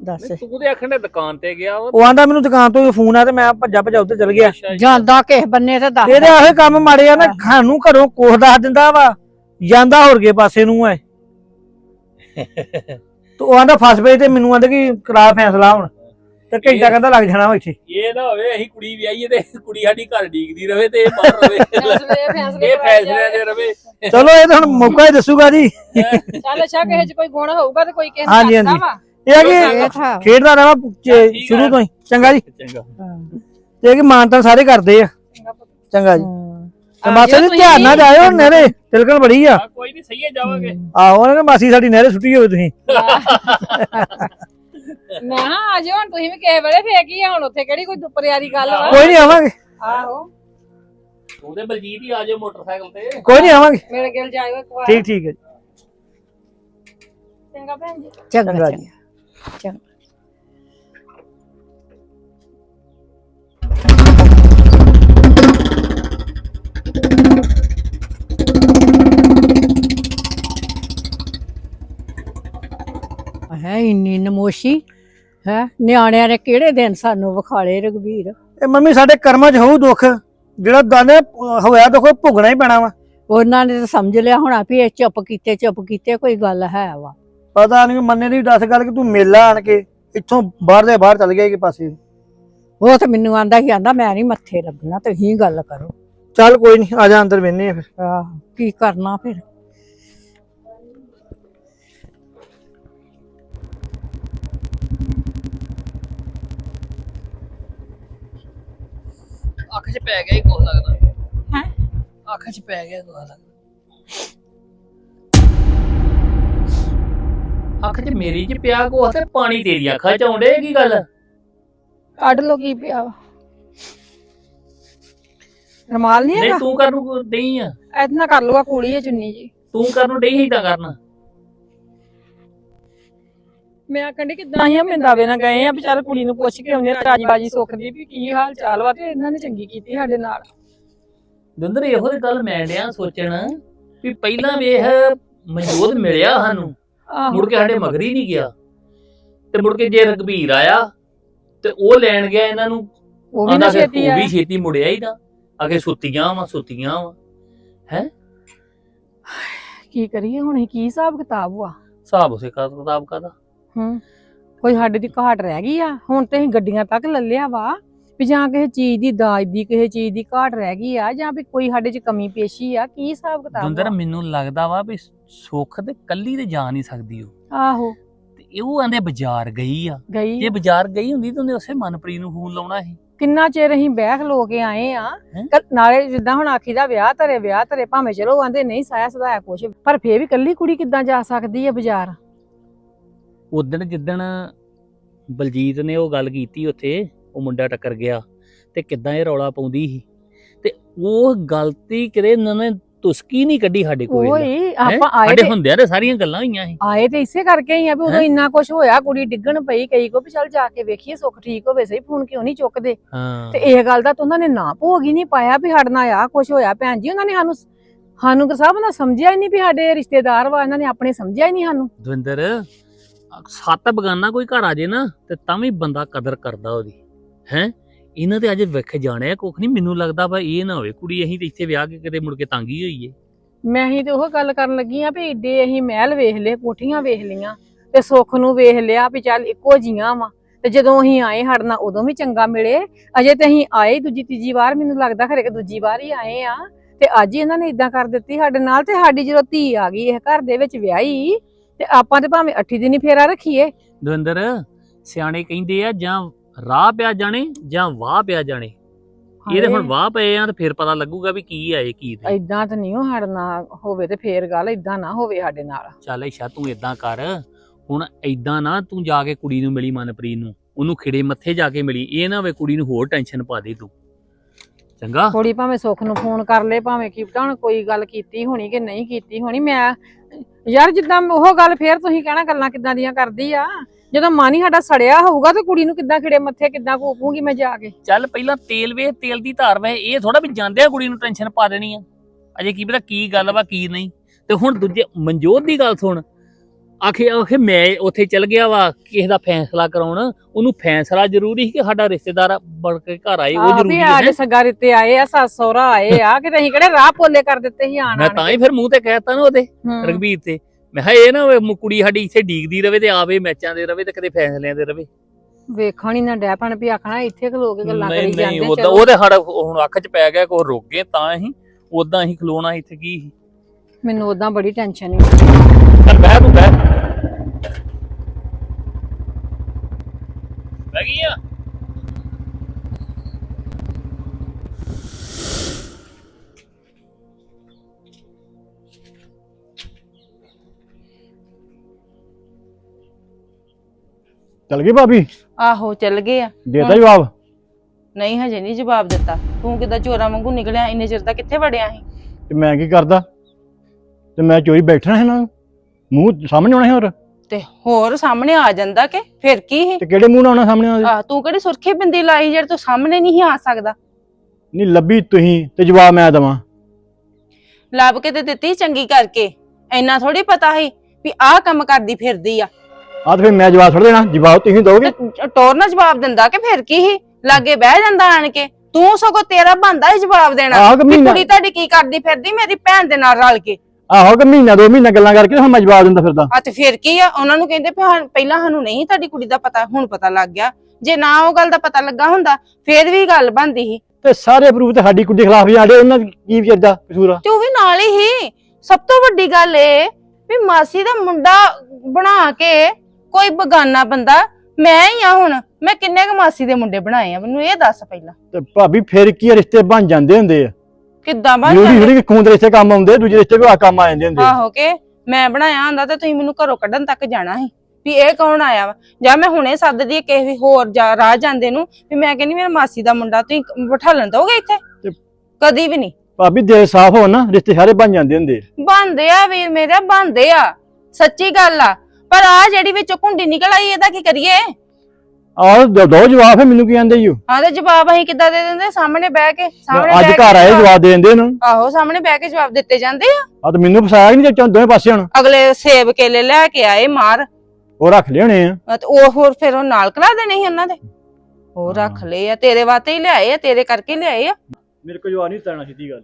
ਦੱਸ। ਨਹੀਂ, ਤੂੰ ਤੇ ਆਖਣ ਦੁਕਾਨ ਤੇ ਗਿਆ ਵਾ? ਉਹ ਆਂਦਾ ਮੈਨੂੰ ਦੁਕਾਨ ਤੋਂ ਫੋਨ ਆ ਤੇ ਮੈਂ ਭੱਜਾ ਭੱਜਾ ਉੱਤੇ ਚੱਲ ਗਿਆ। ਅੱਛਾ। ਜਾਂਦਾ ਕਿਸ ਬੰਨੇ ਤੇ ਦੱਸ। ਇਹਦੇ ਆਹੇ ਕੰਮ ਮਾੜੇ ਆ ਨਾ ਖਾਨੂੰ ਘਰੋਂ ਕੋਹ ਦੱਸ ਦਿੰਦਾ ਵਾ। ਜਾਂਦਾ ਹੋਰ ਕੇ ਪਾਸੇ ਨੂੰ ਐ। ਤੇ ਆਂਦਾ ਫਸ ਪਏ ਤੇ ਮੈਨੂੰ ਆਂਦਾ ਕਿ ਕਰਾ ਫੈਸਲਾ ਹੁਣ। ਤੇ ਘੰਟਾ ਕਹਿੰਦਾ ਲੱਗ ਜਾਣਾ ਵਾ ਇੱਥੇ। ਇਹ ਨਾ ਹੋਵੇ ਅਸੀਂ ਕੁੜੀ ਵਿਆਹੀਏ ਤੇ ਕੁੜੀ ਸਾਡੀ ਘਰ ਡੀਕਦੀ ਰਵੇ ਤੇ ਇਹ ਬਾਹਰ ਰਵੇ। ਫੈਸਲੇ ਫੈਸਲੇ ਇਹ ਫੈਸਲਿਆਂ ਦੇ ਰਵੇ। ਚਲੋ ਇਹ ਤਾਂ ਹੁਣ ਮੌਕਾ ਹੀ ਦੱਸੂਗਾ ਜੀ। ਚੱਲ ਅੱਛਾ ਕਿਸੇ 'ਚ ਕੋਈ ਗੁਣ ਹੋਊਗਾ ਤੇ ਕੋਈ ਕਿਸੇ ਹਾਂਜੀ, ਹਾਂਜੀ। ਇਹ ਆ ਕਿ ਖੇਡਦਾ ਰਹਾ। ਸ਼ੁਰੂ ਤੋਂ ਹੀ। ਚੰਗਾ ਜੀ। ਚੰਗਾ। ਤੇ ਇਹ ਕਿ ਮਾਨਤਾ ਸਾਰੇ ਕਰਦੇ ਆ। ਚੰਗਾ ਜੀ। ਤੇ ਮਾਸਾ ਜੀ ਧਿਆਨ ਨਾਲ ਜਾਇਓ ਨਹਿਰੇ ਤਿਲਕਣ ਬੜੀ ਆ। ਕੋਈ ਨਹੀਂ ਸਹੀ ਜਾਵਾਂਗੇ। ਆਹੋ ਉਹਨਾਂ ਨੇ ਮਾਸੀ ਸਾਡੀ ਨਹਿਰੇ ਸੁੱਟੀ ਹੋਵੇ ਤੁਸੀਂ। ਮੈਂ ਹਾਂ ਆ ਜਾਓ ਹੁਣ ਤੁਸੀਂ ਵੀ ਕਿਸੇ ਵੇਲੇ ਫੇਕ ਹੀ ਆ ਹੁਣ ਉੱਥੇ ਕਿਹੜੀ ਕੋਈ ਦੁਪਰਿਆਰੀ ਗੱਲ ਵਾ? ਕੋਈ ਨਹੀਂ ਆਵਾਂਗੇ। ਆਹੋ। ਉਹਦੇ ਬਲਜੀਤ ਹੀ ਆ ਜਾਓ ਮੋਟਰਸਾਈਕਲ ਤੇ। ਕੋਈ ਨਹੀਂ ਆਵਾਂਗੇ। ਮੇਰੇ ਗਿਲ ਜਾਇਓ ਇੱਕ ਵਾਰ। ਠੀਕ ਠੀਕ ਹੈ ਜੀ। ਚੰਗਾ ਭੈਣ ਜੀ। ਚੰਗਾ ਚੰਗਾ ਚੰਗਾ। ਜੀ ਚੰਗਾ। ਹੈ ਇੰਨੀ ਨਮੋਸ਼ੀ। ਹੈ? ਨਿਆਣਿਆਂ ਨੇ ਕਿਹੜੇ ਦਿਨ ਸਾਨੂੰ ਵਿਖਾਲੇ ਰਗਵੀਰ ਇਹ ਮੰਮੀ ਸਾਡੇ ਕਰਮਾਂ 'ਚ ਹੋਊ ਦੁੱਖ। ਜਿਹੜਾ ਦਾਨੇ ਹੋਇਆ ਦੁੱਖ ਉਹ ਭੁਗਣਾ ਹੀ ਪੈਣਾ ਵਾ। ਉਹਨਾਂ ਨੇ ਤਾਂ ਸਮਝ ਲਿਆ ਹੋਣਾ ਵੀ ਇਹ ਚੁੱਪ ਕੀਤੇ ਚੁੱਪ ਕੀਤੇ ਕੋਈ ਗੱਲ ਹੈ ਵਾ। ਪਤਾ ਨਹੀਂ ਮੰਨੇ ਦੀ ਦੱਸ ਗੱਲ ਕਿ ਤੂੰ ਮੇਲਾ ਆਣ ਕੇ ਇੱਥੋਂ ਬਾਹਰ ਦੇ ਬਾਹਰ ਚੱਲ ਗਿਆ ਕਿ ਪਾਸੇ? ਉਹ ਤਾਂ ਮੈਨੂੰ ਆਂਦਾ ਸੀ ਆਂਦਾ ਮੈਂ ਨਹੀਂ ਮੱਥੇ ਲੱਗਣਾ ਤੁਸੀਂ ਗੱਲ ਕਰੋ। ਚੱਲ ਕੋਈ ਨਹੀਂ ਆ ਜਾ ਅੰਦਰ ਬੈਨੇ ਆ ਫਿਰ। ਆਹ ਕੀ ਕਰਨਾ ਫਿਰ? ਅੱਖ 'ਚ ਪੈ ਗਿਆ ਹੀ ਕੋਹ ਲੱਗਦਾ। ਹੈਂ? ਅੱਖ 'ਚ ਪੈ ਗਿਆ ਕੋਹ ਲੱਗਦਾ। ਅੱਖ 'ਚ ਮੇਰੀ 'ਚ ਪਿਆ ਕੋਹ ਤੇ ਪਾਣੀ ਤੇਰੀ ਅੱਖਾਂ 'ਚ ਆਉਂਦੇ ਕੀ ਗੱਲ? ਕੱਢ ਲੋ ਕੀ ਪਿਆ ਵਾ। ਰਮਾਲ ਨਹੀਂ ਨਹੀਂ ਹੈਗਾ? ਤੂੰ ਕਰਨ ਨੂੰ ਨਹੀਂ ਆ। ਇਤਨਾ ਕਰ ਲੂਗਾ ਕੁੜੀ ਹੈ ਚੁੰਨੀ ਜੀ। ਤੂੰ ਕਰਨ ਨੂੰ ਨਹੀਂ ਤਾਂ ਕਰਨਾ? ਮੈਂ ਕਹਿੰਦੀ ਕਿਦਾਂ ਆਈਆਂ ਮੈਂ ਦਾਵੇ ਨਾਲ ਗਏ ਆ ਵੀ ਚੱਲ ਕੁੜੀ ਨੂੰ ਪੁੱਛ ਕੇ ਆਉਂਦੇ ਆ ਰਾਜੀ ਬਾਜੀ ਸੁੱਖ ਦੀ ਵੀ ਕੀ ਹਾਲ ਚਾਲ ਵਾ ਤੇ ਇਹਨਾਂ ਨੇ ਚੰਗੀ ਕੀਤੀ ਸਾਡੇ ਨਾਲ। ਦੰਦਰ ਇਹੋ ਜਿਹੀ ਗੱਲ ਮੈਂ ਡਿਆ ਸੋਚਣ ਵੀ ਪਹਿਲਾਂ ਵੇਖ ਮਨਜੋਤ ਮਿਲਿਆ ਸਾਨੂੰ ਆਹੋ। ਮੁੜ ਕੇ ਸਾਡੇ ਮਗਰੀ ਨਹੀਂ ਗਿਆ। ਤੇ ਮੁੜ ਕੇ ਜੇ ਰਘਬੀਰ ਆਇਆ ਤੇ ਉਹ ਲੈਣ ਗਿਆ ਇਹਨਾਂ ਨੂੰ। ਉਹ ਵੀ ਆਂਦਾ ਨਾ ਫਿਰ ਛੇਤੀ ਉਹ ਆ ਵੀ ਛੇਤੀ ਮੁੜਿਆ ਹੀ ਨਾ। ਅਗੇ ਸੁੱਤੀਆਂ ਵਾ ਸੁੱਤੀਆਂ ਵਾ। ਕੀ ਕਰੀਏ ਹੁਣ ਇਹ ਕੀ ਹਿਸਾਬ ਕਿਤਾਬ ਵਾ? ਹਿਸਾਬ ਉਸੇ ਕਾ ਕਿਤਾਬ ਕਾਦਾ ਹੂੰ। ਕੋਈ ਸਾਡੇ ਦੀ ਘਾਟ ਰਹਿ ਗਈ ਆ? ਹੁਣ ਤੇ ਅਸੀਂ ਗੱਡੀਆਂ ਤੱਕ ਲੈ ਲਿਆ ਵਾ। ਵੀ ਜਾਂ ਕਿਸੇ ਚੀਜ਼ ਦੀ ਦਾਜ ਦੀ ਕਿਸੇ ਚੀਜ਼ ਦੀ ਘਾਟ ਰਹਿ ਗਈ ਆ ਜਾਂ ਵੀ ਕੋਈ ਸਾਡੇ 'ਚ ਕਮੀ ਪੇਸ਼ੀ ਆ ਕੀ ਹਿਸਾਬ ਕਿਤਾਬ ਦੁੰਦਰ? ਮੈਨੂੰ ਲੱਗਦਾ ਵਾ ਵੀ ਸੁੱਖ ਤੇ ਕੱਲੀ ਤੇ ਜਾ ਨਹੀਂ ਸਕਦੀ ਉਹ। ਆਹੋ। ਤੇ ਉਹ ਆਂਦੇ ਬਾਜ਼ਾਰ ਗਈ ਆ। ਗਈ ਜੇ ਬਾਜ਼ਾਰ ਗਈ ਹੁੰਦੀ ਤਾਂ ਉਹਨੇ ਉਸੇ ਮਨਪ੍ਰੀਤ ਨੂੰ ਫੋਨ ਲਾਉਣਾ ਸੀ। ਕਿੰਨਾ ਚਿਰ ਅਸੀਂ ਬਹਿ ਖਲੋ ਕੇ ਆਏ ਆ। ਨਾਲੇ ਜਿੱਦਾਂ ਹੁਣ ਆਖੀ ਦਾ ਵਿਆਹ ਧਰੇ ਵਿਆਹ ਧਰੇ ਭਾਵੇਂ ਚਲੋ ਆਂਦੇ ਨਹੀਂ ਸਾਇਆ ਸਦਾਇਆ ਕੁਛ ਪਰ ਫੇਰ ਵੀ ਕੱਲੀ ਕੁੜੀ ਕਿੱਦਾਂ ਜਾ ਸਕਦੀ ਹੈ ਬਾਜ਼ਾਰ? ਉਦਣ ਜਿੱਦਣ ਬਲਜੀਤ ਨੇ ਉਹ ਗੱਲ ਕੀਤੀ ਉੱਥੇ ਉਹ ਮੁੰਡਾ ਟੱਕਰ ਗਿਆ ਤੇ ਕਿੱਦਾਂ ਇਹ ਰੌਲਾ ਪਾਉਂਦੀ ਸੀ? ਤੇ ਉਹ ਗਲਤੀ ਕਿਤੇ ਇਹਨਾਂ ਨੇ ਤੁਸਕੀ ਨਹੀਂ ਕੱਢੀ ਸਾਡੇ ਕੋਲ ਓਏ ਆਪਾਂ ਆਏ ਸਾਡੇ ਹੁੰਦਿਆਂ ਤੇ ਸਾਰੀਆਂ ਗੱਲਾਂ ਹੋਈਆਂ ਸੀ। ਆਏ ਤੇ ਇਸੇ ਕਰਕੇ ਹੀ ਆ ਵੀ ਉਦੋਂ? ਇੰਨਾ ਕੁਛ ਹੋਇਆ ਕੁੜੀ ਡਿੱਗਣ ਪਈ ਕਈ ਕੋ ਵੀ ਚੱਲ ਜਾ ਕੇ ਵੇਖੀਏ ਸੁੱਖ ਠੀਕ ਹੋਵੇ ਸਹੀ ਫੋਨ ਕਿਉਂ ਨਹੀਂ ਚੁੱਕਦੇ? ਹਾਂ। ਤੇ ਇਹ ਗੱਲ ਦਾ ਤਾਂ ਉਹਨਾਂ ਨੇ ਨਾ ਭੋਗ ਹੀ ਨਹੀਂ ਪਾਇਆ ਵੀ ਨਾਲ ਆ ਕੁਛ ਹੋਇਆ। ਭੈਣ ਜੀ ਉਹਨਾਂ ਨੇ ਸਾਨੂੰ ਸਾਨੂੰ ਸਭ ਨਾਲ ਸਮਝਿਆ ਹੀ ਨਹੀਂ ਵੀ ਸਾਡੇ ਰਿਸ਼ਤੇਦਾਰ ਵਾ ਇਹਨਾਂ ਨੇ ਆਪਣੇ ਸਮਝਿਆ ਹੀ ਨਹੀਂ ਸਾਨੂੰ। ਦਵਿੰਦਰ ਸੱਤ ਬਗਾਨਾ ਕੋਈ ਘਰ ਆ ਜੇ ਨਾ, ਤੇ ਤਾਂ ਵੀ ਬੰਦਾ ਕਦਰ ਕਰਦਾ ਉਹਦੀ। ਹੈ? ਇਹਨਾਂ ਤੇ ਅੱਜ ਵਿਖ ਜਾਣਿਆ ਕੁੱਖ ਨਹੀਂ ਮੈਨੂੰ ਲੱਗਦਾ ਵਾ ਇਹ ਨਾ ਹੋਵੇ, ਕੁੜੀ ਅਸੀਂ ਤੇ ਇੱਥੇ ਵਿਆਹ ਕੇ ਕਿਤੇ ਮੁੜ ਕੇ ਤੰਗੀ ਹੋਈਏ। ਮੈਂ ਹੀ ਤੇ ਉਹ ਗੱਲ ਕਰਨ ਲੱਗੀ ਆ ਵੀ ਏਡੇ ਅਸੀਂ ਮਹਿਲ ਵੇਖ ਲਏ, ਕੋਠੀਆਂ ਵੇਖ ਲਈਆਂ, ਤੇ ਸੁੱਖ ਨੂੰ ਵੇਖ ਲਿਆ ਵੀ ਚੱਲ ਇੱਕੋ ਜੀਆਂ ਵਾ। ਤੇ ਜਦੋਂ ਅਸੀਂ ਆਏ ਸਾਡੇ ਨਾਲ, ਉਦੋਂ ਵੀ ਚੰਗਾ ਮਿਲੇ। ਅਜੇ ਤੇ ਅਸੀਂ ਆਏ ਦੂਜੀ ਤੀਜੀ ਵਾਰ, ਮੈਨੂੰ ਲੱਗਦਾ ਖਰੇ ਕਿ ਦੂਜੀ ਵਾਰ ਹੀ ਆਏ ਆ। ਤੇ ਅੱਜ ਹੀ ਇਹਨਾਂ ਨੇ ਇਦਾਂ ਕਰ ਦਿੱਤੀ ਸਾਡੇ ਨਾਲ, ਤੇ ਸਾਡੀ ਜਦੋਂ ਧੀ ਆ ਗਈ, ਇਹ ਘਰ ਦੇ ਵਿੱਚ ਵਿਆਹੀ ਤੇ ਆਪਾਂ ਤੇ ਭਾਵੇਂ ਅੱਠੀ ਦਿਨ ਹੀ ਫੇਰਾ ਰੱਖੀਏ। ਦਵਿੰਦਰ ਸਿਆਣੇ ਕਹਿੰਦੇ ਆ ਜਾਂ ਰਾਹ ਪਿਆ ਜਾਣੇ ਜਾਂ ਵਾਹ ਪਿਆ ਜਾਣੇ। ਇਹਦੇ ਹੁਣ ਵਾਹ ਪਏ ਆ ਤੇ ਫਿਰ ਪਤਾ ਲੱਗੂਗਾ ਵੀ ਕੀ ਆ ਇਹ ਕੀ ਨਹੀਂ ਇਦਾਂ ਤਾਂ ਨਹੀਂ ਉਹ ਨਾਲ ਹੋਵੇ ਤੇ ਫੇਰ ਗੱਲ ਇਦਾਂ ਨਾ ਹੋਵੇ ਸਾਡੇ ਨਾਲ। ਚੱਲ ਇਸ਼ਾ ਤੂੰ ਇਦਾਂ ਕਰ। ਹੁਣ ਇਦਾਂ ਨਾ ਤੂੰ ਜਾ ਕੇ ਕੁੜੀ ਨੂੰ ਮਿਲੀ ਮਨਪ੍ਰੀਤ ਨੂੰ। ਉਹਨੂੰ ਖਿੜੇ ਮੱਥੇ ਜਾ ਕੇ ਮਿਲੀ। ਇਹ ਨਾ ਹੋਵੇ ਕੁੜੀ ਨੂੰ ਹੋਰ ਟੈਨਸ਼ਨ ਪਾ ਦੇ ਤੂੰ। ਚੰਗਾ। ਥੋੜੀ ਭਾਵੇਂ ਸੁੱਖ ਨੂੰ ਫੋਨ ਕਰ ਲੇ ਭਾਵੇਂ ਕੀ ਪਤਾ ਹੁਣ ਕੋਈ ਗੱਲ ਕੀਤੀ ਹੋਣੀ ਕਿ ਨਹੀਂ ਕੀਤੀ ਹੋਣੀ ਮੈਂ ਯਾਰ ਜਿੱਦਾਂ ਉਹ ਗੱਲ ਫੇਰ ਤੁਸੀਂ ਕਹਿਣਾ ਗੱਲਾਂ ਕਿੱਦਾਂ ਦੀਆਂ ਕਰਦੀ ਆ? ਜਦੋਂ ਮਨ ਹੀ ਸਾਡਾ ਸੜਿਆ ਹੋਊਗਾ ਤੇ ਕੁੜੀ ਨੂੰ ਕਿੱਦਾਂ ਖਿੜੇ ਮੱਥੇ, ਕਿੱਦਾਂ ਕੋਪੂਗੀ ਮੈਂ ਜਾ ਕੇ? ਚੱਲ ਪਹਿਲਾਂ ਤੇਲ ਵੇ ਤੇਲ ਦੀ ਧਾਰ ਵੇ, ਇਹ ਥੋੜਾ ਵੀ ਜਾਂਦਿਆਂ ਕੁੜੀ ਨੂੰ ਟੈਨਸ਼ਨ ਪਾ ਦੇਣੀ ਆ। ਅਜੇ ਕੀ ਪਤਾ ਕੀ ਗੱਲ ਵਾ, ਕੀ ਨਹੀਂ। ਤੇ ਹੁਣ ਦੂਜੇ, ਮਨਜੋਤ ਦੀ ਗੱਲ ਸੁਣ। ਆਖੇ ਆਖੇ ਮੈਂ ਉੱਥੇ ਚਲ ਗਿਆ ਵਾ ਕਿਸੇ ਦਾ ਫੈਸਲਾ ਕਰਾਉਣ ਉਹਨੂੰ ਫੈਸਲਾ ਜ਼ਰੂਰੀ ਸੀ ਕਿ ਸਾਡਾ ਰਿਸ਼ਤੇਦਾਰ ਬਣ ਕੇ ਘਰ ਆਏ ਉਹ ਜ਼ਰੂਰੀ ਹੈ ਆਡੇ ਸੱਗਾ ਰਿੱਤੇ ਆਏ ਆ ਸੱਸ ਸਹੁਰਾ ਆਏ ਆ ਕਿ ਅਸੀਂ ਕਿਹੜੇ ਰਾਹ ਪੋਲੇ ਕਰ ਦਿੱਤੇ ਸੀ ਆਣ ਮੈਂ ਤਾਂ ਹੀ ਫਿਰ ਮੂੰਹ ਤੇ ਕਹਿਤਾ ਨਾ ਉਹਦੇ। ਰਗਵੀਰ ਤੇ। ਮੈਂ ਕਿਹਾ ਇਹ ਨਾ ਹੋਵੇ ਕੁੜੀ ਸਾਡੀ ਇੱਥੇ ਡੀਕਦੀ ਰਵੇ ਤੇ ਆਵੇ ਮੈਚਾਂ ਦੇ ਰਵੇ ਤੇ ਕਦੇ ਫੈਸਲਿਆਂ ਦੇ ਰਵੇ। ਵੇਖਣ ਹੀ ਨਾ ਡੈ ਪਣ ਵੀ ਆਖਣਾ ਇੱਥੇ ਖਲੋ ਕੇ ਗੱਲਾਂ ਨਹੀਂ ਕਰੀ ਨਹੀਂ ਜਾਂਦੇ ਉਦਾਂ ਚਲੋ। ਉਹਦੇ ਸਾਡਾ ਹੁਣ ਅੱਖ 'ਚ ਪੈ ਗਿਆ ਕੋ ਰੁਕ ਗਏ ਤਾਂ ਹੀ ਉਦਾਂ ਹੀ ਖਲੋਣਾ ਇੱਥੇ ਕੀ ਮੈਨੂੰ ਉਦਾਂ ਬੜੀ ਟੈਨਸ਼ਨ ਹੀ ਚੱਲ ਬਹਿ ਤੂੰ ਬਹਿ। ਬਹਿ ਗਈ ਆ? ਚਲ ਗਈ ਭਾਬੀ? ਆਹੋ ਚੱਲ ਗਏ ਆ। ਦੇਤਾ ਜਵਾਬ? ਨਹੀਂ ਹਜੇ ਨਹੀਂ ਜਵਾਬ ਦਿੱਤਾ। ਤੂੰ ਕਿਦਾਂ ਚੋਰਾ ਵਾਂਗੂ ਨਿਕਲਿਆ? ਇੰਨੇ ਚਿਰ ਦਾ ਕਿੱਥੇ ਵੜਿਆ ਸੀ? ਤੇ ਮੈਂ ਕੀ ਕਰਦਾ? ਤੇ ਮੈਂ ਚੋਰੀ ਬੈਠਣਾ ਹੈ ਨਾ? ਮੂੰਹ ਸਾਹਮਣੇ ਆਉਣਾ ਹੈ ਹੋਰ? ਤੇ ਹੋਰ ਸਾਹਮਣੇ ਆ ਜਾਂਦਾ ਕਿ ਫਿਰ ਕੀ ਸੀ? ਤੇ ਕਿਹੜੇ ਮੂੰਹ ਨਾਲ ਆਉਣਾ ਸਾਹਮਣੇ ਆਉਣਾ ਆ ਤੂੰ ਕਿਹੜੀ ਸੁਰਖੀ ਬਿੰਦੀ ਲਾਈ ਜਿਹੜੇ ਤੂੰ ਸਾਹਮਣੇ ਨਹੀਂ ਸੀ ਆ ਸਕਦਾ? ਨਹੀਂ ਲੱਭੀ ਤੁਸੀਂ ਤੇ ਜਵਾਬ ਮੈਂ ਦਵਾਂ। ਲੱਭ ਕੇ ਤੇ ਦਿੱਤੀ ਚੰਗੀ ਕਰਕੇ। ਇੰਨਾ ਥੋੜੀ ਪਤਾ ਸੀ ਵੀ ਆਹ ਕੰਮ ਕਰਦੀ ਫਿਰਦੀ ਆ। ਆ ਤੇ ਫਿਰ ਮੈਂ ਜਵਾਬ ਛੱਡ ਦੇਣਾ ਜਵਾਬ ਤੁਸੀਂ ਦੋਗੇ? ਤੇ ਟੋਰ ਨਾਲ ਜਵਾਬ ਦਿੰਦਾ ਕਿ ਫਿਰ ਕੀ ਸੀ? ਲਾਗੇ ਬਹਿ ਜਾਂਦਾ ਆਣ ਕੇ। ਤੂੰ ਸਗੋਂ ਤੇਰਾ ਬੰਦਾ ਹੀ ਜਵਾਬ ਦੇਣਾ। ਆਹ ਕਿ ਵੀ ਮਹੀਨਾ? ਕੁੜੀ ਤੁਹਾਡੀ ਕੀ ਕਰਦੀ ਫਿਰਦੀ? ਮੇਰੀ ਭੈਣ ਦੇ ਨਾਲ ਰਲ ਕੇ। ਆਹੋ ਕਿ ਮਹੀਨਾ ਦੋ ਮਹੀਨਾ ਗੱਲਾਂ ਕਰਕੇ ਹੁਣ ਮੈਂ ਜਵਾਬ ਦਿੰਦਾ ਫਿਰਦਾ। ਆ ਤੇ ਫਿਰ ਕੀ ਆ? ਉਹਨਾਂ ਨੂੰ ਕਹਿੰਦੇ ਵੀ ਹਾਂ, ਪਹਿਲਾਂ ਸਾਨੂੰ ਨਹੀਂ ਤੁਹਾਡੀ ਕੁੜੀ ਦਾ ਪਤਾ ਹੁਣ ਪਤਾ ਲੱਗ ਗਿਆ। ਜੇ ਨਾ ਉਹ ਗੱਲ ਦਾ ਪਤਾ ਲੱਗਾ ਹੁੰਦਾ ਫੇਰ ਵੀ ਗੱਲ ਬਣਦੀ ਸੀ। ਤੇ ਸਾਰੇ ਪ੍ਰੂਫ ਤੇ ਸਾਡੀ ਕੁੜੀ ਦੇ ਖਿਲਾਫ ਹੀ ਆੜੇ ਉਹਨਾਂ ਦੀ ਕੀ ਵਿਚਾਰ ਦਾ ਕਸੂਰ ਆ। ਤੇ ਉਹ ਵੀ ਨਾਲ ਹੀ। ਸਭ ਤੋਂ ਵੱਡੀ ਗੱਲ ਇਹ ਵੀ ਮਾਸੀ ਦਾ ਮੁੰਡਾ ਬਣਾ ਕੇ ਕੋਈ ਬਗਾਨਾ ਬੰਦਾ ਮੈਂ ਹੀ ਆ ਹੁਣ। ਮੈਂ ਕਿੰਨੇ ਕੁ ਮਾਸੀ ਦੇ ਮੁੰਡੇ ਬਣਾਏ ਆ ਮੈਨੂੰ ਇਹ ਦੱਸ ਪਹਿਲਾਂ। ਤੇ ਭਾਬੀ ਫਿਰ ਕੀ ਆ, ਰਿਸ਼ਤੇ ਬਣ ਜਾਂਦੇ ਹੁੰਦੇ ਆ। ਕਿੱਦਾਂ ਬਣ ਜ਼ਰੂਰੀ ਜਾਂਦੇ? ਥੋੜੀ ਕਿ ਖੂਨ ਦੇ ਰਿਸ਼ਤੇ ਕੰਮ ਆਉਂਦੇ ਦੂਜੇ ਰਿਸ਼ਤੇ ਵੀ ਆ ਕੰਮ ਆ ਜਾਂਦੇ ਹੁੰਦੇ। ਆ। ਆਹੋ ਕੇ ਮੈਂ ਬਣਾਇਆ ਹੁੰਦਾ ਤੇ ਤੁਸੀਂ ਮੈਨੂੰ ਘਰੋਂ ਕੱਢਣ ਤੱਕ ਜਾਣਾ ਸੀ। ਵੀ ਇਹ ਕੌਣ ਆਇਆ ਵਾ? ਜਾਂ ਮੈਂ ਹੁਣੇ ਸੱਦਦੀ ਆ ਕਿਸੇ ਵੀ ਹੋਰ ਜਾ ਰਾਹ ਜਾਂਦੇ ਨੂੰ ਵੀ ਮੈਂ ਕਹਿੰਦੀ ਮੇਰਾ ਮਾਸੀ ਦਾ ਮੁੰਡਾ ਤੁਸੀਂ ਬਿਠਾ ਲੈਂਦੋਗੇ ਇੱਥੇ? ਤੇ- ਕਦੀ ਵੀ ਨਹੀਂ। ਭਾਬੀ ਦਿਲ ਸਾਫ਼ ਹੋ ਨਾ ਰਿਸ਼ਤੇ ਸਾਰੇ ਬਣ ਜਾਂਦੇ ਹੁੰਦੇ ਆ। ਬੰਦੇ ਆ ਵੀਰ ਮੇਰੇ ਬੰਦੇ ਆ। ਸੱਚੀ ਗੱਲ ਆ। ਪਰ ਆ ਜਿਹੜੀ ਵਿੱਚੋਂ ਕੁੰਡੀ ਨਿਕਲ ਆਈ ਇਹਦਾ ਕੀ ਕਰੀਏ? ਆਹ ਦੋ ਦੋ ਜਵਾਬ ਹੈ ਮੈਨੂੰ ਕੀ ਆਂਦੇ ਈ ਓ। ਆਹ ਤੇ ਜਵਾਬ ਅਸੀਂ ਕਿੱਦਾਂ ਦੇ ਦਿੰਦੇ? ਸਾਹਮਣੇ ਬਹਿ ਕੇ ਸਾਹਮਣੇ ਅੱਜ ਬਹਿ ਕੇ ਘਰ ਆਏ ਜਵਾਬ ਦੇ ਦਿੰਦੇ ਇਹਨਾਂ ਨੂੰ। ਆਹੋ ਸਾਹਮਣੇ ਬਹਿ ਕੇ ਜਵਾਬ ਦਿੱਤੇ ਜਾਂਦੇ ਆ। ਆ ਤਾਂ ਮੈਨੂੰ ਫਸਾਇਆ ਹੀ ਨਹੀਂ ਚਾਚਾ ਦੋਵੇਂ ਪਾਸੇ ਹੁਣ? ਅਗਲੇ ਸੇਬ ਕੇਲੇ ਲੈ ਕੇ ਆਏ ਮਾਰ। ਉਹ ਰੱਖ ਲਿਆਉਣੇ ਆ। ਤੇ ਉਹ ਹੋਰ ਫਿਰ ਉਹ ਨਾਲ ਕਲਾ ਦੇਣੇ ਸੀ ਉਹਨਾਂ ਦੇ। ਉਹ ਰੱਖ ਲਏ ਆ ਤੇਰੇ ਵਾਸਤੇ ਹੀ ਲਿਆਏ ਆ ਤੇਰੇ ਕਰਕੇ ਲਿਆਏ ਆ। ਮੇਰੇ ਕੋਲ ਜਵਾਬ ਨਹੀਂ ਤੈਨਾਂ ਸਿੱਧੀ ਗੱਲ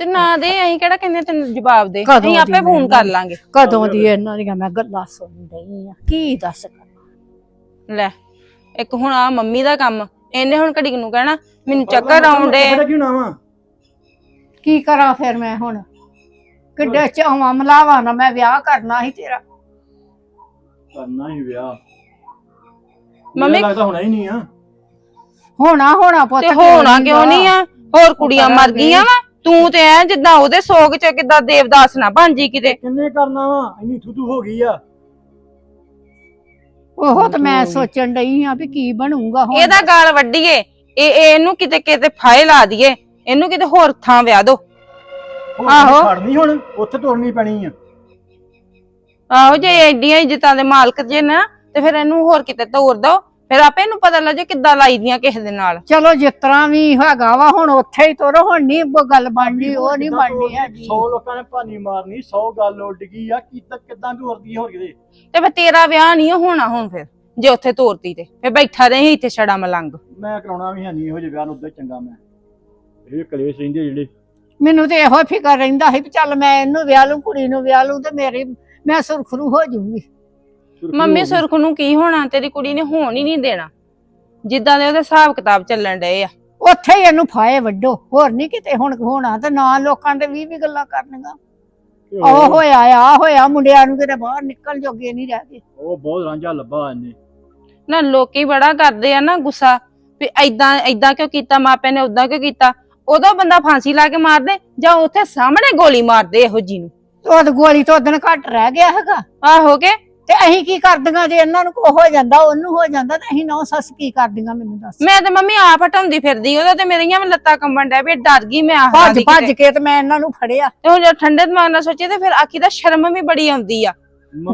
ਤੇ ਨਾ ਦੇ ਅਸੀਂ ਕਿਹੜਾ ਕਹਿੰਦੇ ਤੈਨੂੰ ਜਵਾਬ ਦੇ? ਕਦੋਂ ਅਸੀਂ ਆਪੇ ਦੀ ਫੋਨ ਕਰ ਲਾਂਗੇ। ਕਦੋਂ ਦੀ ਇਹਨਾਂ ਦੀਆਂ ਮੈਂ ਗੱਲਾਂ ਸੁਣ ਰਹੀ ਆ? ਕੀ ਦੱਸ ਕਰਾਂ? ਲੈ ਇੱਕ ਹੁਣ ਆ ਮੰਮੀ ਦਾ ਕੰਮ ਇਹਨੇ ਹੁਣ ਘੜੀ ਨੂੰ ਕਹਿਣਾ ਮੈਨੂੰ ਚੱਕਰ ਆਉਂਦੇ ਕਿਉਂ ਨਾ ਵਾ? ਕੀ ਕਰਾਂ ਫਿਰ ਮੈਂ ਹੁਣ? ਕਿੱਡੇ ਚਾਵਾਂ ਮਲਾਵਾ ਨਾ ਮੈਂ ਵਿਆਹ ਕਰਨਾ ਸੀ ਤੇਰਾ। ਕਰਨਾ ਹੀ ਵਿਆਹ। ਮੰਮੀ- ਲੱਗਦਾ ਹੋਣਾ ਹੀ ਨਹੀਂ ਆ। ਹੋਣਾ ਹੋਣਾ ਪੁੱਤ ਤੇ ਹੋਣਾ ਕਿਉਂ? ਨਹੀਂ ਆ? ਹੋਰ ਕੁੜੀਆਂ ਮਰ। ਗਈਆਂ ਵਾ। ਤੂੰ ਤੇ ਐ ਜਿੱਦਾਂ ਉਹਦੇ ਸੋਗ ਚ ਕਿੱਦਾਂ ਦੇਵਦਾਸ ਨਾ ਬਣ ਜੀ ਕਿਤੇ। ਕਿੰਨੇ ਕਰਨਾ ਵਾ? ਇੰਨੀ ਥੂਥੂ ਹੋ ਗਈ ਆ। ਉਹ ਤਾਂ ਮੈਂ ਸੋਚਣ ਡਈ ਆ ਵੀ ਕੀ ਬਣੂਗਾ ਹੁਣ। ਇਹਦਾ ਗਾਲ ਵੱਢੀਏ ਇਹ ਇਹ ਇਹਨੂੰ ਕਿਤੇ ਕਿਤੇ ਫਾਇ ਲਾ ਦਈਏ ਇਹਨੂੰ ਕਿਤੇ ਹੋਰ ਥਾਂ ਵਿਆਹ ਦੋ। ਹੁਣ ਆਹੋ। ਖੜਨੀ ਹੁਣ ਉੱਥੇ ਤੋੜਨੀ ਪੈਣੀ ਆ। ਆਹੋ ਜੇ ਐਡੀਆਂ ਇੱਜ਼ਤਾਂ ਦੇ ਮਾਲਕ ਜੇ ਨਾ ਤੇ ਫਿਰ ਇਹਨੂੰ ਹੋਰ ਕਿਤੇ ਤੋਰ ਦੋ। ਫਿਰ ਆਪੇ ਇਹਨੂੰ ਪਤਾ ਲੱਜੇ ਕਿੱਦਾਂ ਲਾਈਦੀਆਂ ਕਿਸੇ ਦੇ ਨਾਲ। ਚਲੋ ਜਿਸ ਤਰ੍ਹਾਂ ਵੀ ਹੈਗਾ ਵਾ ਹੁਣ ਉੱਥੇ ਹੀ ਤੋਰੋ ਹੁਣ ਨਹੀਂ ਗੱਲ ਬਣਨੀ ਉਹ ਨਹੀਂ ਬਣਨੀ ਹੈਗੀ। 100 ਲੋਕਾਂ ਨੇ ਭਾਨੀ ਮਾਰਨੀ 100 ਗੱਲ ਉੱਡ ਗਈ ਆ ਕੀ ਤੱਕ ਕਿਦਾਂ ਵੀ ਉਰਦੀ ਹੋਰ ਕਿਤੇ। ਤੇ ਫਿਰ ਤੇਰਾ ਵਿਆਹ ਨਹੀਂ ਹੋਣਾ ਹੁਣ ਫਿਰ ਜੇ ਉੱਥੇ ਤੋਰਤੀ ਤੇ। ਫਿਰ ਬੈਠਾ ਰਹੀ ਇੱਥੇ ਛੜਾ ਮਲੰਗ। ਮੈਂ ਕਰਾਉਣਾ ਵੀ ਹੈ ਨਹੀਂ ਇਹੋ ਜਿਹੇ ਵਿਆਹ ਨੂੰ ਉਦੋਂ ਚੰਗਾ ਮੈਂ। ਇਹ ਕਲੇਸ਼ ਰਹਿੰਦੇ ਜਿਹੜੇ। ਮੈਨੂੰ ਤੇ ਇਹੋ ਫਿਕਰ ਰਹਿੰਦਾ ਸੀ ਵੀ ਚੱਲ ਮੈਂ ਇਹਨੂੰ ਵਿਆਹ ਲੂੰ ਕੁੜੀ ਨੂੰ ਵਿਆਹ ਲੂੰ ਤੇ ਮੇਰੀ ਮੈਂ ਸੁਰਖਰੂ ਹੋ ਜਾਊਂਗੀ। ਮੰਮੀ। ਸੁਰਖ ਨੂੰ ਕੀ ਹੋਣਾ? ਤੇਰੀ ਕੁੜੀ ਨੇ ਹੋਣ ਹੀ ਨਹੀਂ ਦੇਣਾ। ਜਿੱਦਾਂ ਦੇ ਉਹਦੇ ਹਿਸਾਬ ਕਿਤਾਬ ਚੱਲਣ ਡਏ ਆ। ਉੱਥੇ ਹੀ ਇਹਨੂੰ ਫਾਏ ਵੱਡੋ ਹੋਰ ਨਹੀਂ ਕਿਤੇ ਹੁਣ ਹੋਣਾ ਤੇ ਨਾ ਲੋਕਾਂ ਦੇ ਵੀ ਵੀ ਗੱਲਾਂ ਕਰਨੀਆਂ। ਉਹ ਹੋਇਆ ਆ ਹੋਇਆ ਮੁੰਡਿਆਂ ਨੂੰ ਕਿਤੇ ਬਾਹਰ ਨਿਕਲ ਜੋਗੇ ਨਹੀਂ ਰਹਿ ਗਏ। ਉਹ ਬਹੁਤ ਰਾਂਝਾ ਲੱਭਾ ਇਹਨੇ। ਨਾ ਲੋਕੀ ਬੜਾ ਕਰਦੇ ਆ ਨਾ ਗੁੱਸਾ ਵੀ ਐਦਾਂ ਐਦਾਂ ਕਿਉਂ ਕੀਤਾ? ਮਾਪਿਆਂ ਨੇ ਉਦਾਂ ਕਿਉਂ ਕੀਤਾ? ਉਦੋਂ ਬੰਦਾ ਫਾਂਸੀ ਲਾ ਕੇ ਮਾਰਦੇ ਜਾਂ ਉੱਥੇ ਸਾਹਮਣੇ ਗੋਲੀ ਮਾਰਦੇ ਇਹੋ ਜੀ ਨੂੰ। ਉਹ ਤਾਂ ਗੋਲੀ ਤੋਂ ਉਦਣ ਘੱਟ ਰਹਿ ਗਿਆ ਹੈਗਾ। ਆਹੋ ਕੇ ਤੇ ਅਸੀਂ ਕੀ ਕਰਦੀਆਂ ਜੇ ਇਹਨਾਂ ਨੂੰ ਕੋ ਹੋ ਜਾਂਦਾ ਉਹਨੂੰ ਹੋ ਜਾਂਦਾ ਤੇ ਅਸੀਂ ਨੌ ਸੱਸ ਕੀ ਕਰਦੀਆਂ ਮੈਨੂੰ ਦੱਸ। ਮੈਂ ਤੇ ਮੰਮੀ ਆਪ ਹਟਾਉਂਦੀ ਫਿਰਦੀ ਉਹਦਾ ਤੇ ਮੇਰੀਆਂ ਵੀ ਲੱਤਾਂ ਕੰਬਣ ਡੈ ਵੀ ਡਰ ਗਈ ਮੈਂ ਆਹ ਭੱਜ ਭੱਜ ਕੇ ਤੇ ਮੈਂ ਇਹਨਾਂ ਨੂੰ ਫੜਿਆ। ਤੇ ਹੁਣ ਜੇ ਠੰਡੇ ਦਿਮਾਗ ਨਾਲ ਸੋਚੇ ਤੇ ਫਿਰ ਆਖੀ ਦਾ ਸ਼ਰਮ ਵੀ ਬੜੀ ਆਉਂਦੀ ਆ।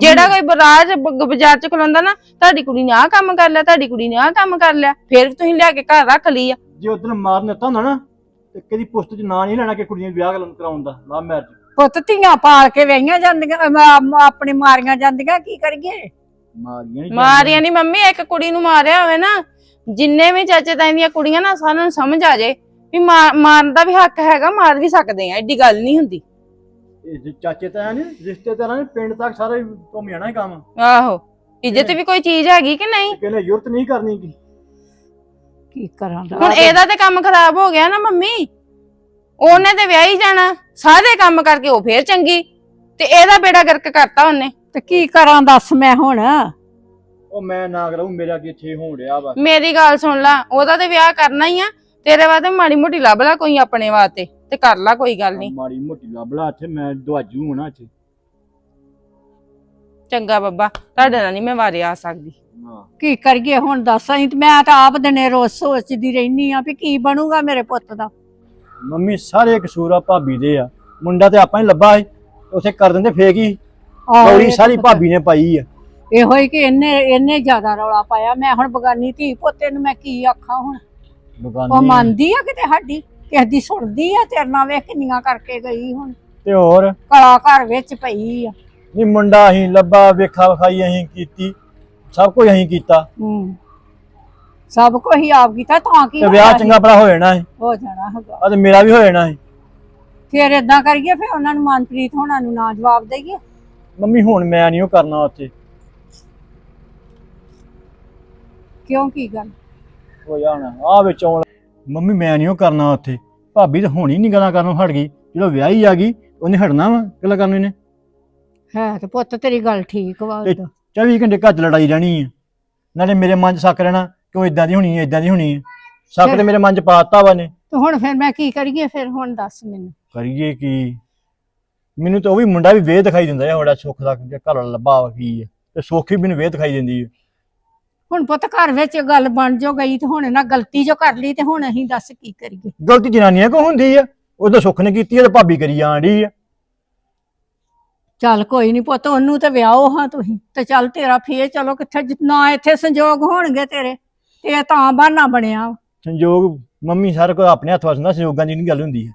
ਜਿਹੜਾ ਕੋਈ ਬਰਾਜ ਬਾਜ਼ਾਰ ਚ ਖਲੋਂਦਾ ਨਾ ਤੁਹਾਡੀ ਕੁੜੀ ਨੇ ਆਹ ਕੰਮ ਕਰ ਲਿਆ ਤੁਹਾਡੀ ਕੁੜੀ ਨੇ ਆਹ ਕੰਮ ਕਰ ਲਿਆ ਫਿਰ ਤੁਸੀਂ ਲਿਆ ਕੇ ਘਰ ਰੱਖ ਲਈ ਆ। ਜੇ ਉਦੋਂ ਮਾਰਨ ਦਿੱਤਾ ਹੁੰਦਾ ਨਾ ਤੇ ਕਦੀ ਪੁਸਤ ਚ ਨਾਂ ਨਹੀਂ ਲੈਣਾ ਕਿ ਕੁੜੀਆਂ ਵਿਆਹ ਕਰਾਉਣ ਦਾ ਲਵ ਮੈਰਿਜ ਪੁੱਤ ਧੀਆਂ ਪਾਲ ਕੇ ਵਈਆਂ ਜਾਂਦੀਆਂ ਅਮ, ਆਪਣੇ ਮਾਰੀਆਂ ਜਾਂਦੀਆਂ ਕੀ ਕਰੀਏ? ਮਾਰੀਆਂ ਨਹੀਂ ਮੰਮੀ ਇੱਕ ਕੁੜੀ ਨੂੰ ਮਾਰਿਆ ਹੋਵੇ ਨਾ ਜਿੰਨੇ ਵੀ ਚਾਚੇ ਤਾਈਆਂ ਦੀਆਂ ਕੁੜੀਆਂ ਨਾ ਸਾਰਿਆਂ ਨੂੰ ਸਮਝ ਆ ਜਾਏ ਵੀ ਮਾਰ- ਮਾਰਨ ਦਾ ਵੀ ਹੱਕ ਹੈਗਾ ਮਾਰ ਵੀ ਸਕਦੇ ਆ ਐਡੀ ਗੱਲ ਨਹੀਂ ਹੁੰਦੀ। ਇਹ ਜੇ ਚਾਚੇ ਤਾਂ ਨੇ ਰਿਸ਼ਤੇਦਾਰਾਂ ਨੇ ਪਿੰਡ ਤੱਕ ਸਾਰੇ ਘੁੰਮ ਜਾਣਾ ਇਹ ਕੰਮ। ਆਹੋ ਇੱਜ਼ਤ ਵੀ ਕੋਈ ਚੀਜ਼ ਹੈਗੀ ਕਿ ਨਹੀਂ? ਕਿਹਨੇ ਜ਼ਰੂਰਤ ਨਹੀਂ ਕਰਨੀ ਕੀ ਕੀ ਕਰਾਂ ਹੁਣ ਇਹਦਾ ਤੇ ਕੰਮ ਖਰਾਬ ਹੋ ਗਿਆ ਨਾ ਮੰਮੀ। ਉਹਨੇ ਤੇ ਵਿਆਹ ਹੀ ਜਾਣਾ ਸਾਰੇ ਕੰਮ ਕਰਕੇ ਉਹ ਫੇਰ ਚੰਗੀ ਤੇ ਇਹਦਾ ਬੇੜਾ ਗਰਕ ਕਰਤਾ ਉਹਨੇ। ਤੇ ਕੀ ਕਰਾਂ ਦੱਸ ਮੈਂ ਹੁਣ? ਉਹ ਮੈਂ ਨਾ ਕਰਾਂ ਮੇਰਾ ਕੀ ਇੱਥੇ ਹੋਣ ਰਿਹਾ ਵਾ? ਮੇਰੀ ਗੱਲ ਸੁਣ ਲੈ ਉਹਦਾ ਤੇ ਵਿਆਹ ਕਰਨਾ ਹੀ ਆ ਤੇਰੇ ਵਾਸਤੇ ਮਾੜੀ ਮੋਟੀ ਲੱਭ ਲੈ ਕੋਈ ਆਪਣੇ ਵਾਸਤੇ ਤੇ ਕਰ ਲੈ ਕੋਈ ਗੱਲ ਨਹੀਂ। ਮਾੜੀ ਮੋਟੀ ਲੱਭ ਲਾ ਇੱਥੇ ਮੈਂ ਦਵਾਜੂ ਹੋਣਾ ਇੱਥੇ। ਚੰਗਾ ਬੱਬਾ ਤੁਹਾਡੇ ਨਾਲ ਨਹੀਂ ਮੈਂ ਵਾਰੇ ਆ ਸਕਦੀ। ਹਾਂ। ਕੀ ਕਰੀਏ ਹੁਣ ਦੱਸ ਅਸੀਂ ਤੇ ਮੈਂ ਤਾਂ ਆਪ ਦਿਨੇ ਰੋਜ਼ ਸੋਚਦੀ ਰਹਿਨੀ ਆ ਵੀ ਕੀ ਬਣੂਗਾ ਮੇਰੇ ਪੁੱਤ ਦਾ। ਮੰਮੀ ਸਾਰੇ ਕਸੂਰ ਆ ਭਾਬੀ ਦੇ ਆ। ਮੁੰਡਾ ਤੇ ਆਪਾਂ ਹੀ ਲੱਭਾ ਸੀ ਉਥੇ ਕਰ ਦਿੰਦੇ ਫੇਕ ਹੀ ਆਹੋ, ਇਹ ਸਾਰੀ ਤਾਂ ਭਾਬੀ ਨੇ ਪਾਈ ਆ। ਇਹੋ ਹੀ ਕਿ ਇਹਨੇ ਇਹਨੇ ਜ਼ਿਆਦਾ ਰੌਲਾ ਪਾਇਆ। ਮੈਂ ਹੁਣ ਬਗਾਨੀ ਧੀ ਪੋਤੇ ਨੂੰ ਮੈਂ ਕੀ ਆਖਾਂ ਹੁਣ? ਉਹ ਬਗਾਨੀ ਮੰਨਦੀ ਆ ਕਿਤੇ ਸਾਡੀ? ਕਿਸੇ ਦੀ ਸੁਣਦੀ ਆ? ਤੇਰੇ ਨਾਲ ਵੇਖ ਕਿੰਨੀਆਂ ਕਰਕੇ ਗਈ ਹੁਣ। ਤੇ ਹੋਰ? ਕਲਾ ਘਰ ਵਿੱਚ ਪਈ ਆ। ਨਹੀਂ ਮੁੰਡਾ ਅਸੀਂ ਲੱਭਾ ਵੇਖਾ ਵਿਖਾਈ ਅਸੀਂ ਕੀਤੀ। ਸਭ ਕੁਝ ਅਸੀਂ ਕੀਤਾ। ਹੂੰ। ਸਭ ਕੁਝ ਹੀ ਆਪ ਕੀਤਾ ਤਾਂ ਕੀ ਤੇ ਵਿਆਹ ਹੋਇਆ ਸੀ? ਚੰਗਾ ਭਲਾ ਹੋ ਜਾਣਾ ਸੀ। ਹੋ ਜਾਣਾ ਹੈਗਾ। ਆ ਤੇ ਮੇਰਾ ਵੀ ਹੋ ਜਾਣਾ ਸੀ। ਫਿਰ ਇਦਾਂ ਕਰੀਏ ਫਿਰ ਉਹਨਾਂ ਨੂੰ ਮਨਪ੍ਰੀਤ ਹੋਣਾ ਨੂੰ ਨਾ ਜਵਾਬ ਦੇਈਏ। ਮੰਮੀ ਹੁਣ ਮੈਂ ਨਹੀਂ ਉਹ ਕਰਨਾ ਉੱਥੇ। ਕਿਉਂ ਕੀ ਗੱਲ? ਹੋ ਜਾਣਾ ਆ ਵਿੱਚ ਆਉਣ ਮੰਮੀ ਮੈਂ ਨਹੀਂ ਉਹ ਕਰਨਾ ਉੱਥੇ। ਭਾਬੀ ਤਾਂ ਹੁਣ ਹੀ ਨਹੀਂ ਗੱਲਾਂ ਕਰਨੋਂ ਹਟ ਗਈ। ਜਦੋਂ ਵਿਆਹੀ ਆ ਗਈ ਉਹਨੇ ਹਟਣਾ ਵਾ ਗੱਲਾਂ ਕਰਨ ਨੇ ਹੈ ਤੇ ਪੁੱਤ ਤੇਰੀ ਗੱਲ ਠੀਕ ਵਾ ਤੇ ਉਦੋਂ। 24 ਘੰਟੇ ਘਰ 'ਚ ਲੜਾਈ ਰਹਿਣੀ ਆ। ਨਾਲੇ ਮੇਰੇ ਮਨ 'ਚ ਸ਼ੱਕ ਰਹਿਣਾ ਕਿਉਂ ਇਦਾਂ ਦੀ ਹੋਣੀ ਹੈ ਇਦਾਂ ਦੀ ਹੋਣੀ ਹੈ ਸ਼ੱਕ ਤੇ ਮੇਰੇ ਮਨ 'ਚ ਪਾਤਾ ਵਾ ਨੇ। ਤੇ ਹੁਣ ਫਿਰ ਮੈਂ ਕੀ ਕਰੀਏ ਫਿਰ ਹੁਣ ਦੱਸ ਮੈਨੂੰ। ਕਰੀਏ ਕੀ? ਮੈਨੂੰ ਤਾਂ ਉਹ ਵੀ ਮੁੰਡਾ ਵੀ ਵੇਹ ਦਿਖਾਈ ਦਿੰਦਾ ਹੈ ਬੜਾ ਸੁੱਖ ਦਾ ਘਰ ਵਾਲਾ ਲੱਭਾ ਵਾ ਕੀ ਹੈ ਤੇ ਸੁੱਖ ਮੈਨੂੰ ਵੇਹ ਦਿਖਾਈ ਦਿੰਦੀ ਹੈ ਹੁਣ ਪੁੱਤ ਘਰ ਵਿੱਚ ਗੱਲ ਬਣ ਜੋ ਗਈ ਤੇ ਹੁਣ ਨਾ ਗਲਤੀ ਜੋ ਕਰ ਲਈ ਤੇ ਹੁਣ ਅਸੀਂ ਦੱਸ ਕੀ ਕਰੀਏ। ਗਲਤੀ ਜਨਾਨੀਆਂ ਕੋ ਹੁੰਦੀ ਆ ਉਹਦਾ ਸੁੱਖ ਨੇ ਕੀਤੀ ਹੈ ਤੇ ਭਾਬੀ ਕਰੀ ਜਾਣ ਡਈ ਆ। ਚੱਲ ਕੋਈ ਨਹੀਂ ਪੁੱਤ ਉਹਨੂੰ ਤੇ ਵਿਆਹੋ ਹਾਂ ਤੁਸੀਂ ਤੇ ਚੱਲ ਤੇਰਾ ਫੇਰ ਚਲੋ ਕਿੱਥੇ ਜਿ- ਨਾ ਇੱਥੇ ਸੰਜੋਗ ਹੋਣਗੇ ਤੇਰੇ। ਇਹ ਤਾਂ ਬਹਾਨਾ ਬਣਿਆ। ਵਾ। ਸੰਜੋਗ ਮੰਮੀ ਸਾਰਾ ਕੁਝ ਆਪਣੇ ਹੱਥ ਵਸਦਾ ਸੰਜੋਗਾਂ ਦੀ ਨਹੀਂ ਗੱਲ ਹੁੰਦੀ। ਹੈ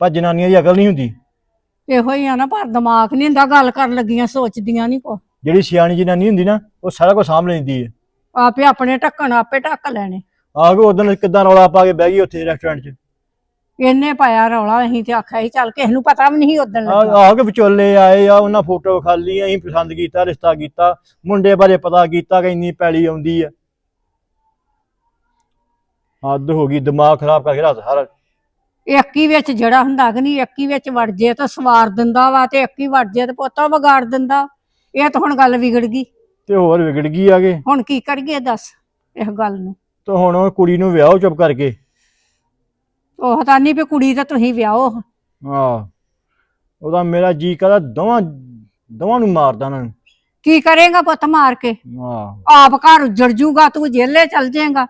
ਪਰ ਜਨਾਨੀਆਂ ਦੀ ਅਕਲ ਨਹੀਂ ਹੁੰਦੀ। ਇਹੋ ਹੀ ਆ ਨਾ ਪਰ ਦਿਮਾਗ ਨਹੀਂ ਹੁੰਦਾ ਗੱਲ ਕਰਨ ਲੱਗੀਆਂ ਸੋਚਦੀਆਂ ਨਹੀਂ ਕੋ ਜਿਹੜੀ ਸਿਆਣੀ ਜਨਾਨੀ ਹੁੰਦੀ ਨਾ ਉਹ ਸਾਰਾ ਕੁਝ ਸਾਂਭ ਲੈਂਦੀ ਹੈ। ਆਪੇ ਆਪਣੇ ਢੱਕਣ ਆਪੇ ਢੱਕ ਲੈਣੇ। ਆ ਕੇ ਉਦੋਂ ਕਿਦਾਂ ਰੌਲਾ ਪਾ ਕੇ ਬਹਿ ਗਈ ਉੱਥੇ ਰੈਸਟੋਰੈਂਟ 'ਚ? ਇਹਨੇ ਪਾਇਆ ਰੌਲਾ ਅਸੀਂ ਤੇ ਆਖਿਆ ਸੀ ਚੱਲ ਕਿਸੇ ਨੂੰ ਪਤਾ ਵੀ ਨਹੀਂ ਉਦੋਂ ਆ ਲੱਗਾ। ਆ ਕੇ ਵਿਚੋਲੇ ਆਏ ਆ ਉਹਨਾਂ ਫੋਟੋ ਖਾਲੀ ਅਸੀਂ ਪਸੰਦ ਕੀਤਾ ਰਿਸ਼ਤਾ ਕੀਤਾ ਮੁੰਡੇ ਬਾਰੇ ਪਤਾ ਕੀਤਾ ਕਿ ਇੰਨੀ ਪੈਲੀ ਆਉਂਦੀ ਆ ਹੱਦ ਹੋ ਗਈ ਦਿਮਾਗ ਖਰਾਬ ਕਰਕੇ ਰਾਤ ਸਾਰਾ ਇੱਕ ਹੀ ਵਿੱਚ ਜਿਹੜਾ ਹੁੰਦਾ ਕਿ ਨਹੀਂ ਇੱਕ ਹੀ ਵਿੱਚ ਵੜ ਜੇ ਤਾਂ ਸਵਾਰ ਦਿੰਦਾ ਵਾ ਤੇ ਇੱਕ ਹੀ ਵੜ ਜੇ ਤੇ ਪੋਤਾ ਵਿਗਾੜ ਦਿੰਦਾ। ਇਹ ਤਾਂ ਹੁਣ ਗੱਲ ਵਿਗੜ ਗਈ। ਤੇ ਹੋਰ ਵਿਗੜ ਗਈ ਆ ਹੁਣ ਕੀ ਕਰੀਏ ਦੱਸ ਇਸ ਗੱਲ ਨੂੰ। ਤੇ ਹੁਣ ਉਹ ਕੁੜੀ ਨੂੰ ਵਿਆਹੋ ਚੁੱਪ ਕਰਕੇ। ਉਹ ਤਾਂ ਨਹੀਂ ਵੀ ਕੁੜੀ ਤਾਂ ਤੁਸੀਂ ਵਿਆਹੋ। ਆ ਉਹਦਾ ਮੇਰਾ ਜੀ ਕਰਦਾ ਦੋਵਾਂ ਦੋਵਾਂ ਨੂੰ ਮਾਰਦਾ ਨੂੰ। ਕੀ ਕਰੇਗਾ ਪੁੱਤ ਮਾਰ ਕੇ? ਆਪ ਘਰ ਉੱਜੜ ਜੂਗਾ ਤੂੰ ਜੇਲੇ ਚਲ ਜਾਏਗਾ।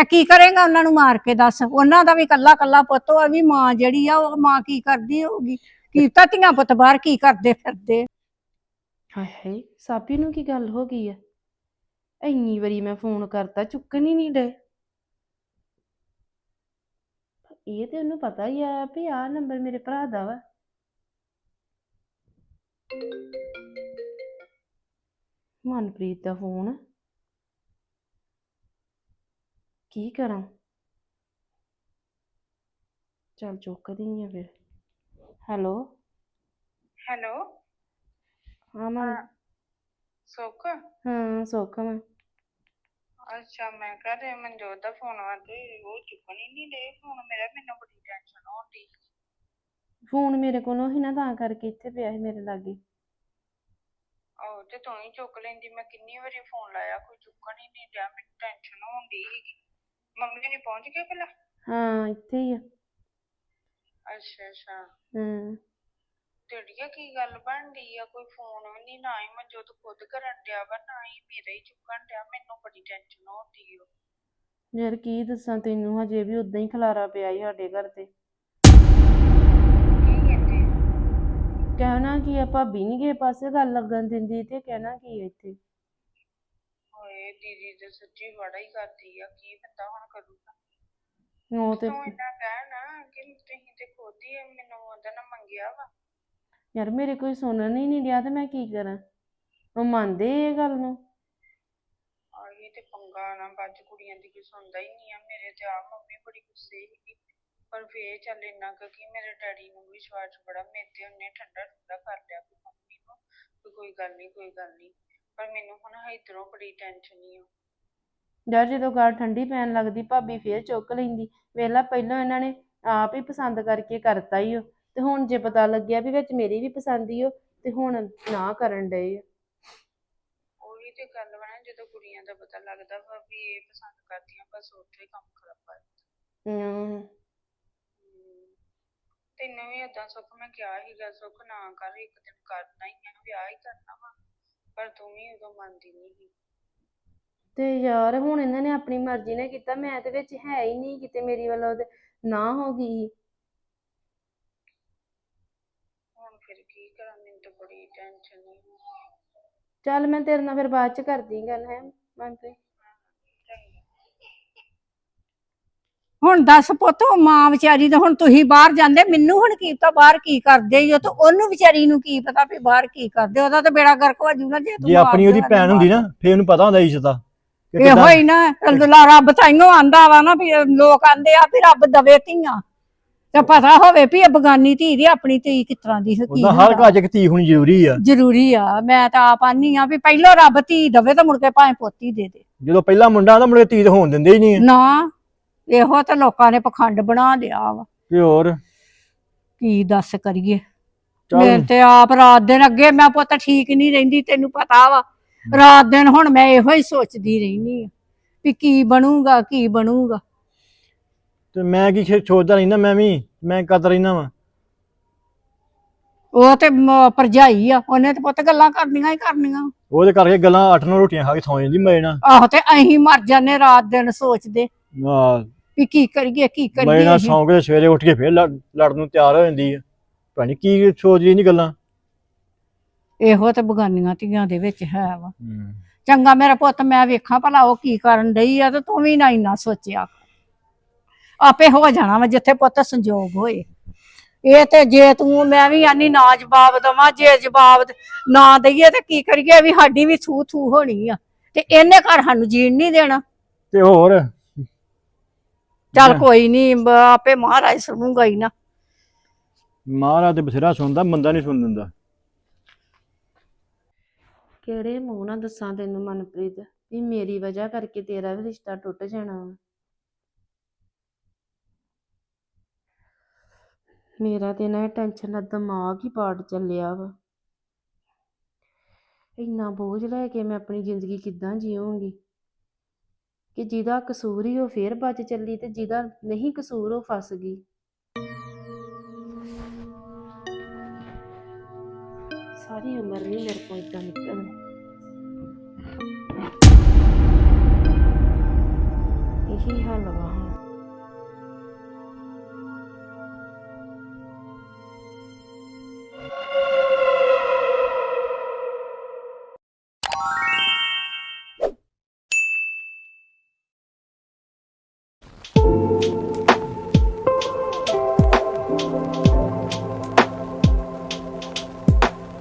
ਤੇ ਕੀ ਕਰੇਗਾ ਉਹਨਾਂ ਨੂੰ ਮਾਰ ਕੇ ਦੱਸ? ਉਹਨਾਂ ਦਾ ਵੀ ਕੱਲਾ ਕੱਲਾ ਪੁੱਤ ਉਹ ਵੀ ਮਾਂ ਜਿਹੜੀ ਆ, ਉਹ ਮਾਂ ਕੀ ਕਰਦੀ ਹੋਊਗੀ? ਕੀ ਤਾਂ ਧੀਆਂ ਪੁੱਤ ਬਾਹਰ ਕੀ ਕਰਦੇ ਫਿਰਦੇ? ਹਾਏ ਹਾਏ, ਸਾਬੀ ਨੂੰ ਕੀ ਗੱਲ ਹੋ ਗਈ ਆ? ਇੰਨੀ ਵਾਰੀ ਮੈਂ ਫੋਨ ਕਰਤਾ, ਚੁੱਕਣ ਹੀ ਨਹੀਂ ਡੇ ਇਹ ਤੇ ਉਹਨੂੰ ਪਤਾ ਹੀ ਆ ਵੀ ਆਹ ਨੰਬਰ ਮੇਰੇ ਭਰਾ ਦਾ ਵਾ। ਮਨਪ੍ਰੀਤ ਦਾ ਫੋਨ। ਕੀ ਕਰਾਂ? ਚਲ ਚੁੱਕਦੀ ਆ ਫਿਰ। ਹੈਲੋ ਹੈਲੋ ਹਾਂ ਮਨ ਸੁੱਖ? ਹਾਂ ਸੌਖਾ ਮੈਂ। ਅੱਛਾ ਮੈਂ ਕਹ ਰਿਹਾ ਮਨਜੋਤ ਦਾ ਫੋਨ ਆ ਤੇ ਉਹ ਚੁੱਕਣ ਹੀ ਨਹੀਂ ਦੇ ਫੋਨ ਮੇਰਾ ਮੈਨੂੰ ਬੜੀ ਟੈਨਸ਼ਨ ਹੋਣੀ ਫੋਨ ਮੇਰੇ ਕੋਲੋਂ ਹੀ ਨਾ ਤਾਂ ਕਰਕੇ ਇੱਥੇ ਪਿਆ ਸੀ ਮੇਰੇ ਲਾਗੇ। ਆਹੋ ਤੇ ਤੂੰ ਹੀ ਚੁੱਕ ਲੈਂਦੀ। ਮੈਂ ਕਿੰਨੀ ਵਾਰੀ ਫੋਨ ਲਾਇਆ ਕੋਈ ਚੁੱਕਣ ਹੀ ਨਹੀਂ ਡਿਆ। ਮੈਨੂੰ ਟੈਨਸ਼ਨ ਸੀਗੀ ਮੰਮੀ ਨਹੀਂ ਪਹੁੰਚ ਗਏ ਪਹਿਲਾਂ? ਹਾਂ ਇੱਥੇ ਹੀ ਆ। ਅੱਛਾ ਅੱਛਾ। ਹਾਂ। ਤੇੜੀਆ ਕੀ ਗੱਲ ਬਣਦੀ ਆ? ਕੋਈ ਫੋਨ ਵੀ ਨਹੀਂ ਨਾ ਹੀ ਮਨਜੋਤ ਖੁਦ ਕਰਨ ਡਿਆ ਵਾ ਨਾ ਹੀ ਮੇਰਾ ਹੀ ਚੁੱਕਣ ਡਿਆ। ਮੈਨੂੰ ਬੜੀ ਟੈਨਸ਼ਨ ਹੁੰਦੀ ਓ ਯਾਰ ਕੀ ਦੱਸਾਂ ਤੈਨੂੰ ਹਜੇ ਵੀ ਉਦਾਂ ਹੀ ਖਲਾਰਾ ਪਿਆ ਹੀ ਸਾਡੇ ਘਰ ਤੇ। ਕੀ ਕਹਿੰਦੇ? ਕਹਿਣਾ ਕੀ ਆ ਭਾਬੀ ਨਹੀਂ ਕਿਸੇ ਪਾਸੇ ਗੱਲ ਲੱਗਣ ਦਿੰਦੀ ਤੇ ਕਹਿਣਾ ਕੀ ਆ ਇੱਥੇ? ਓਏ ਦੀਦੀ ਤੇ ਸੱਚੀ ਬੜਾ ਹੀ ਕਰਦੀ ਆ ਕੀ ਬੰਦਾ ਹੁਣ ਕਰੂਗਾ। ਉਹ ਤੇ ਤੂੰ ਇੰਨਾ ਕਹਿ ਨਾ ਕਿ ਤੁਸੀਂ ਤੇ ਖੁਦ ਮੈਨੂੰ ਉਹਦਾ ਨਾ ਮੰਗਿਆ ਵਾ। ਯਾਰ ਮੇਰੇ ਕੋਈ ਸੁਣਨ ਹੀ ਨਹੀਂ ਡਿਆ ਤੇ ਮੈਂ ਕੀ ਕਰਾਂ? ਉਹ ਮੰਨਦੇ ਇਹ ਗੱਲ ਨੂੰ। ਆਹੀ ਤੇ ਪੰਗਾ ਨਾ ਬਾਜ ਕੁੜੀਆਂ ਦੀ ਕੋਈ ਸੁਣਦਾ ਹੀ ਨਹੀਂ ਆ। ਮੇਰੇ ਤੇ ਆ ਮੰਮੀ ਬੜੀ ਗੁੱਸੇ ਸੀਗੀ। ਪਰ ਫੇਰ ਚੱਲ ਇੰਨਾ ਕੁ ਕਿ ਮੇਰੇ ਡੈਡੀ ਨੂੰ ਵਿਸ਼ਵਾਸ ਬੜਾ ਮੇਰੇ ਤੇ ਉਹਨੇ ਠੰਡਾ ਠੰਡਾ ਕਰ ਲਿਆ ਕਿ ਮੰਮੀ ਨੂੰ। ਵੀ ਕੋਈ ਗੱਲ ਨਹੀਂ ਕੋਈ ਗੱਲ ਨਹੀਂ ਪਰ ਮੈਨੂੰ ਹੁਣ ਇਧਰੋਂ ਬੜੀ ਟੈਨਸ਼ਨ ਆ। ਯਾਰ ਜਦੋਂ ਗੱਲ ਠੰਡੀ ਪੈਣ ਲੱਗਦੀ ਭਾਬੀ ਫੇਰ ਚੁੱਕ ਲੈਂਦੀ। ਵੇਲਾ ਪਹਿਲਾਂ ਇਹਨਾਂ ਨੇ ਆਪ ਹੀ ਪਸੰਦ ਕਰਕੇ ਕਰਤਾ ਹੀ ਉਹ ਤੇ ਹੁਣ ਜੇ ਪਤਾ ਲੱਗਿਆ ਵੀ ਵਿੱਚ ਮੇਰੀ ਵੀ ਪਸੰਦ ਹੀ ਉਹ ਤੇ ਹੁਣ ਨਾ ਕਰਨ ਡਏ ਆ ਉਹੀ ਤੇ ਗੱਲ ਵਾ ਨਾ ਜਦੋਂ ਕੁੜੀਆਂ ਦਾ ਪਤਾ ਲੱਗਦਾ ਵਾ ਵੀ ਇਹ ਪਸੰਦ ਕਰਦੀਆਂ ਬਸ ਉੱਥੇ ਹੀ ਕੰਮ ਖਰਾਬ ਕਰ ਹਮ, ਤੈਨੂੰ ਵੀ ਏਦਾਂ ਸੁੱਖ ਮੈਂ ਕਿਹਾ ਸੀਗਾ ਸੁੱਖ ਨਾ ਕਰ ਇੱਕ ਦਿਨ ਕਰਨਾ ਹੀ ਆ ਵਿਆਹ ਹੀ ਕਰਨਾ ਵਾ। ਪਰ ਤੂੰ ਵੀ ਉਦੋਂ ਮੰਨਦੀ ਨਹੀਂ ਸੀ। ਤੇ ਯਾਰ ਹੁਣ ਇਹਨਾਂ ਨੇ ਆਪਣੀ ਮਰਜ਼ੀ ਨਾਲ ਕੀਤਾ ਮੈਂ ਤੇ ਵਿੱਚ ਹੈ ਹੀ ਨਹੀਂ ਕਿਤੇ ਮੇਰੀ ਵੱਲੋਂ ਤੇ ਨਾ ਹੋ ਗਈ। ਹੁਣ ਫਿਰ ਕੀ ਕਰਾਂ ਮੈਨੂੰ ਤਾਂ ਬੜੀ ਟੈਨਸ਼ਨ ਹੈ ਚੱਲ ਮੈਂ ਤੇਰੇ ਨਾਲ ਫਿਰ ਬਾਅਦ ਚ ਕਰਦੀ ਗੱਲ ਹੈ ਮਨਪ੍ਰੀਤ ਹੁਣ ਦੱਸ ਪੁੱਤ ਉਹ ਮਾਂ ਵਿਚਾਰੀ ਦਾ ਹੁਣ ਤੁਸੀਂ ਬਾਹਰ ਜਾਂਦੇ ਮੈਨੂੰ ਹੁਣ ਕੀ ਪਤਾ ਬਾਹਰ ਕੀ ਕਰਦੇ ਓ ਤੇ ਉਹਨੂੰ ਵਿਚਾਰੀ ਨੂੰ ਕੀ ਪਤਾ ਵੀ ਬਾਹਰ ਕੀ ਕਰਦੇ ਉਹਦਾ ਤਾਂ ਬੇੜਾ ਗਰਕ ਹੋ ਜੂਗਾ ਜੇ ਤੂੰ ਜੇ ਆਪਣੀ ਉਹਦੀ ਭੈਣ ਹੁੰਦੀ ਨਾ ਫੇਰ ਉਹਨੂੰ ਪਤਾ ਹੁੰਦਾ ਇੱਜ਼ਤ। ਦਾ ਇਹੋ ਹੀ ਨਾ ਅੱਲਾ ਰੱਬ ਤਾਈਓ ਆਂਦਾ ਵਾ ਨਾ ਵੀ ਲੋਕ ਆਂਦੇ ਆ ਵੀ ਰੱਬ ਦਵੇ ਧੀਆਂ। ਤੇ ਪਤਾ ਹੋਵੇ ਵੀ ਇਹ ਬਗਾਨੀ ਧੀ ਦੀ ਆਪਣੀ ਧੀ ਕਿਸ ਤਰ੍ਹਾਂ ਦੀ ਕੀ ਉਹਦਾ ਹਰ। ਘਰ 'ਚ ਧੀ ਹੋਣੀ ਜ਼ਰੂਰੀ ਆ। ਜ਼ਰੂਰੀ ਆ ਮੈਂ ਤਾਂ ਆਪ ਆਨੀ ਆ ਵੀ ਪਹਿਲੋਂ ਰੱਬ ਧੀ ਦਵੇ ਤਾਂ ਮੁੜ ਕੇ ਭਾਵੇਂ ਪੋਤੀ ਦੇ ਦੇ। ਜਦੋਂ ਪਹਿਲਾ ਮੁੰਡਾ ਆਉਂਦਾ ਮੁੜ ਕੇ ਧੀ ਤਾਂ ਹੋਣ ਦਿੰਦੇ ਹੀ ਨਹੀਂ। ਨਾ ਇਹੋ ਤਾਂ ਲੋਕਾਂ ਨੇ ਪਖੰਡ ਬਣਾ ਲਿਆ ਵਾ। ਤੇ ਹੋਰ? ਕੀ ਦੱਸ ਕਰੀਏ? ਮੈਂ ਤੇ ਆਪ ਰਾਤ ਦਿਨ ਅੱਗੇ ਮੈਂ ਪੁੱਤ ਠੀਕ ਨਹੀਂ ਰਹਿੰਦੀ ਤੈਨੂੰ ਪਤਾ ਵਾ। ਰਾਤ ਦਿਨ ਹੁਣ ਮੈਂ ਇਹੋ ਹੀ ਸੋਚਦੀ ਰਹਿਨੀ ਆ ਵੀ ਕੀ ਬਣੂਗਾ ਕੀ ਬਣੂਗਾ। ਤੇ ਮੈਂ ਕੀ ਸੋ- ਸੋਚਦਾ ਰਹਿੰਦਾ ਮੈਂ ਵੀ ਮੈਂ ਕਰਦਾ ਰਹਿੰਦਾ ਵਾਂ? ਉਹ ਤੇ ਮ- ਭਰਜਾਈ ਆ ਉਹਨੇ ਤੇ ਪੁੱਤ ਗੱਲਾਂ ਕਰਨੀਆਂ ਹੀ ਕਰਨੀਆਂ। ਉਹਦੇ ਕਰਕੇ ਗੱਲਾਂ ਅੱਠ ਨੌ ਰੋਟੀਆਂ ਖਾ ਕੇ ਸੌਂ ਜਾਂਦੀ ਮਜ਼ੇ ਨਾਲ। ਆਹੋ ਤੇ ਅਸੀਂ ਮਰ ਜਾਂਦੇ ਰਾਤ ਦਿਨ ਸੋਚਦੇ। ਆਹ, ਵੀ ਕੀ ਕਰੀਏ ਕੀ ਕਰੀਏ ਨਾਲ ਅਸੀਂ। ਸੌਂ ਕੇ ਸਵੇਰੇ ਉੱਠ ਕੇ ਫੇਰ ਲੜ- ਲੜਨ ਨੂੰ ਤਿਆਰ ਹੋ ਜਾਂਦੀ ਪਤਾ ਨੀ ਕੀ ਸੋਚਦੀ ਨਹੀਂ ਗੱਲਾਂ। ਇਹੋ ਤੇ ਬਗਾਨੀਆਂ ਧੀਆਂ ਦੇ ਵਿੱਚ ਹੈ ਵਾ। ਚੰਗਾ ਮੇਰਾ ਪੁੱਤ ਮੈਂ ਵੇਖਾਂ ਭਲਾ ਉਹ ਕੀ ਕਰਨ ਡਈ ਆ ਤੇ ਤੂੰ ਵੀ ਨਾ ਇੰਨਾ ਸੋਚਿਆ ਆਪੇ ਹੋ ਜਾਣਾ ਵਾ ਜਿੱਥੇ ਪੁੱਤ ਸੰਜੋਗ ਹੋਏ। ਇਹ ਤੇ ਜੇ ਤੂੰ ਮੈਂ ਵੀ ਆਨੀ ਨਾ ਜਵਾਬ ਦਵਾਂ ਜੇ ਜਵਾਬ ਦ- ਨਾ ਦਈਏ ਤੇ ਕੀ ਕਰੀਏ? ਵੀ ਸਾਡੀ ਵੀ ਥੂ ਥੂ ਹੋਣੀ ਆ। ਤੇ ਇਹਨੇ ਘਰ ਸਾਨੂੰ ਜੀਣ ਨਹੀਂ ਦੇਣਾ। ਤੇ ਹੋਰ? ਚੱਲ ਕੋਈ ਨਹੀਂ ਆਪੇ ਮਹਾਰਾਜ ਸੁਣੂਗਾ ਹੀ ਨਾ। ਮਹਾਰਾਜ ਤੇ ਬਥੇਰਾ ਸੁਣਦਾ ਮੰਦਾ ਨਹੀਂ ਸੁਣ ਦਿੰਦਾ। ਕਿਹੜੇ ਮੂੰਹ ਨਾਲ ਦੱਸਾਂ ਤੈਨੂੰ ਮਨਪ੍ਰੀਤ ਵੀ ਮੇਰੀ ਵਜ੍ਹਾ ਕਰਕੇ ਤੇਰਾ ਵੀ ਰਿਸ਼ਤਾ ਟੁੱਟ ਜਾਣਾ ਵਾ। ਮੇਰਾ ਤੇ ਨਾ ਟੈਨਸ਼ਨ ਨਾਲ ਦਿਮਾਗ ਹੀ ਪਾੜ ਚੱਲਿਆ ਵਾ। ਇੰਨਾ ਬੋਝ ਲੈ ਕੇ ਮੈਂ ਆਪਣੀ ਜ਼ਿੰਦਗੀ ਕਿੱਦਾਂ ਜੀਵਾਂਗੀ ਕਿ ਜਿਹਦਾ ਕਸੂਰ ਹੀ ਉਹ ਫੇਰ ਬਚ ਚੱਲੀ ਤੇ ਜਿਹਦਾ ਨਹੀਂ ਕਸੂਰ ਉਹ ਫਸ ਗਈ। ਸਾਰੀ ਉਮਰ ਨਹੀਂ ਮੇਰੇ ਕੋਲ ਇਦਾਂ ਨਿਕਲਣੀ। ਇਹੀ ਹੱਲ ਵਾ।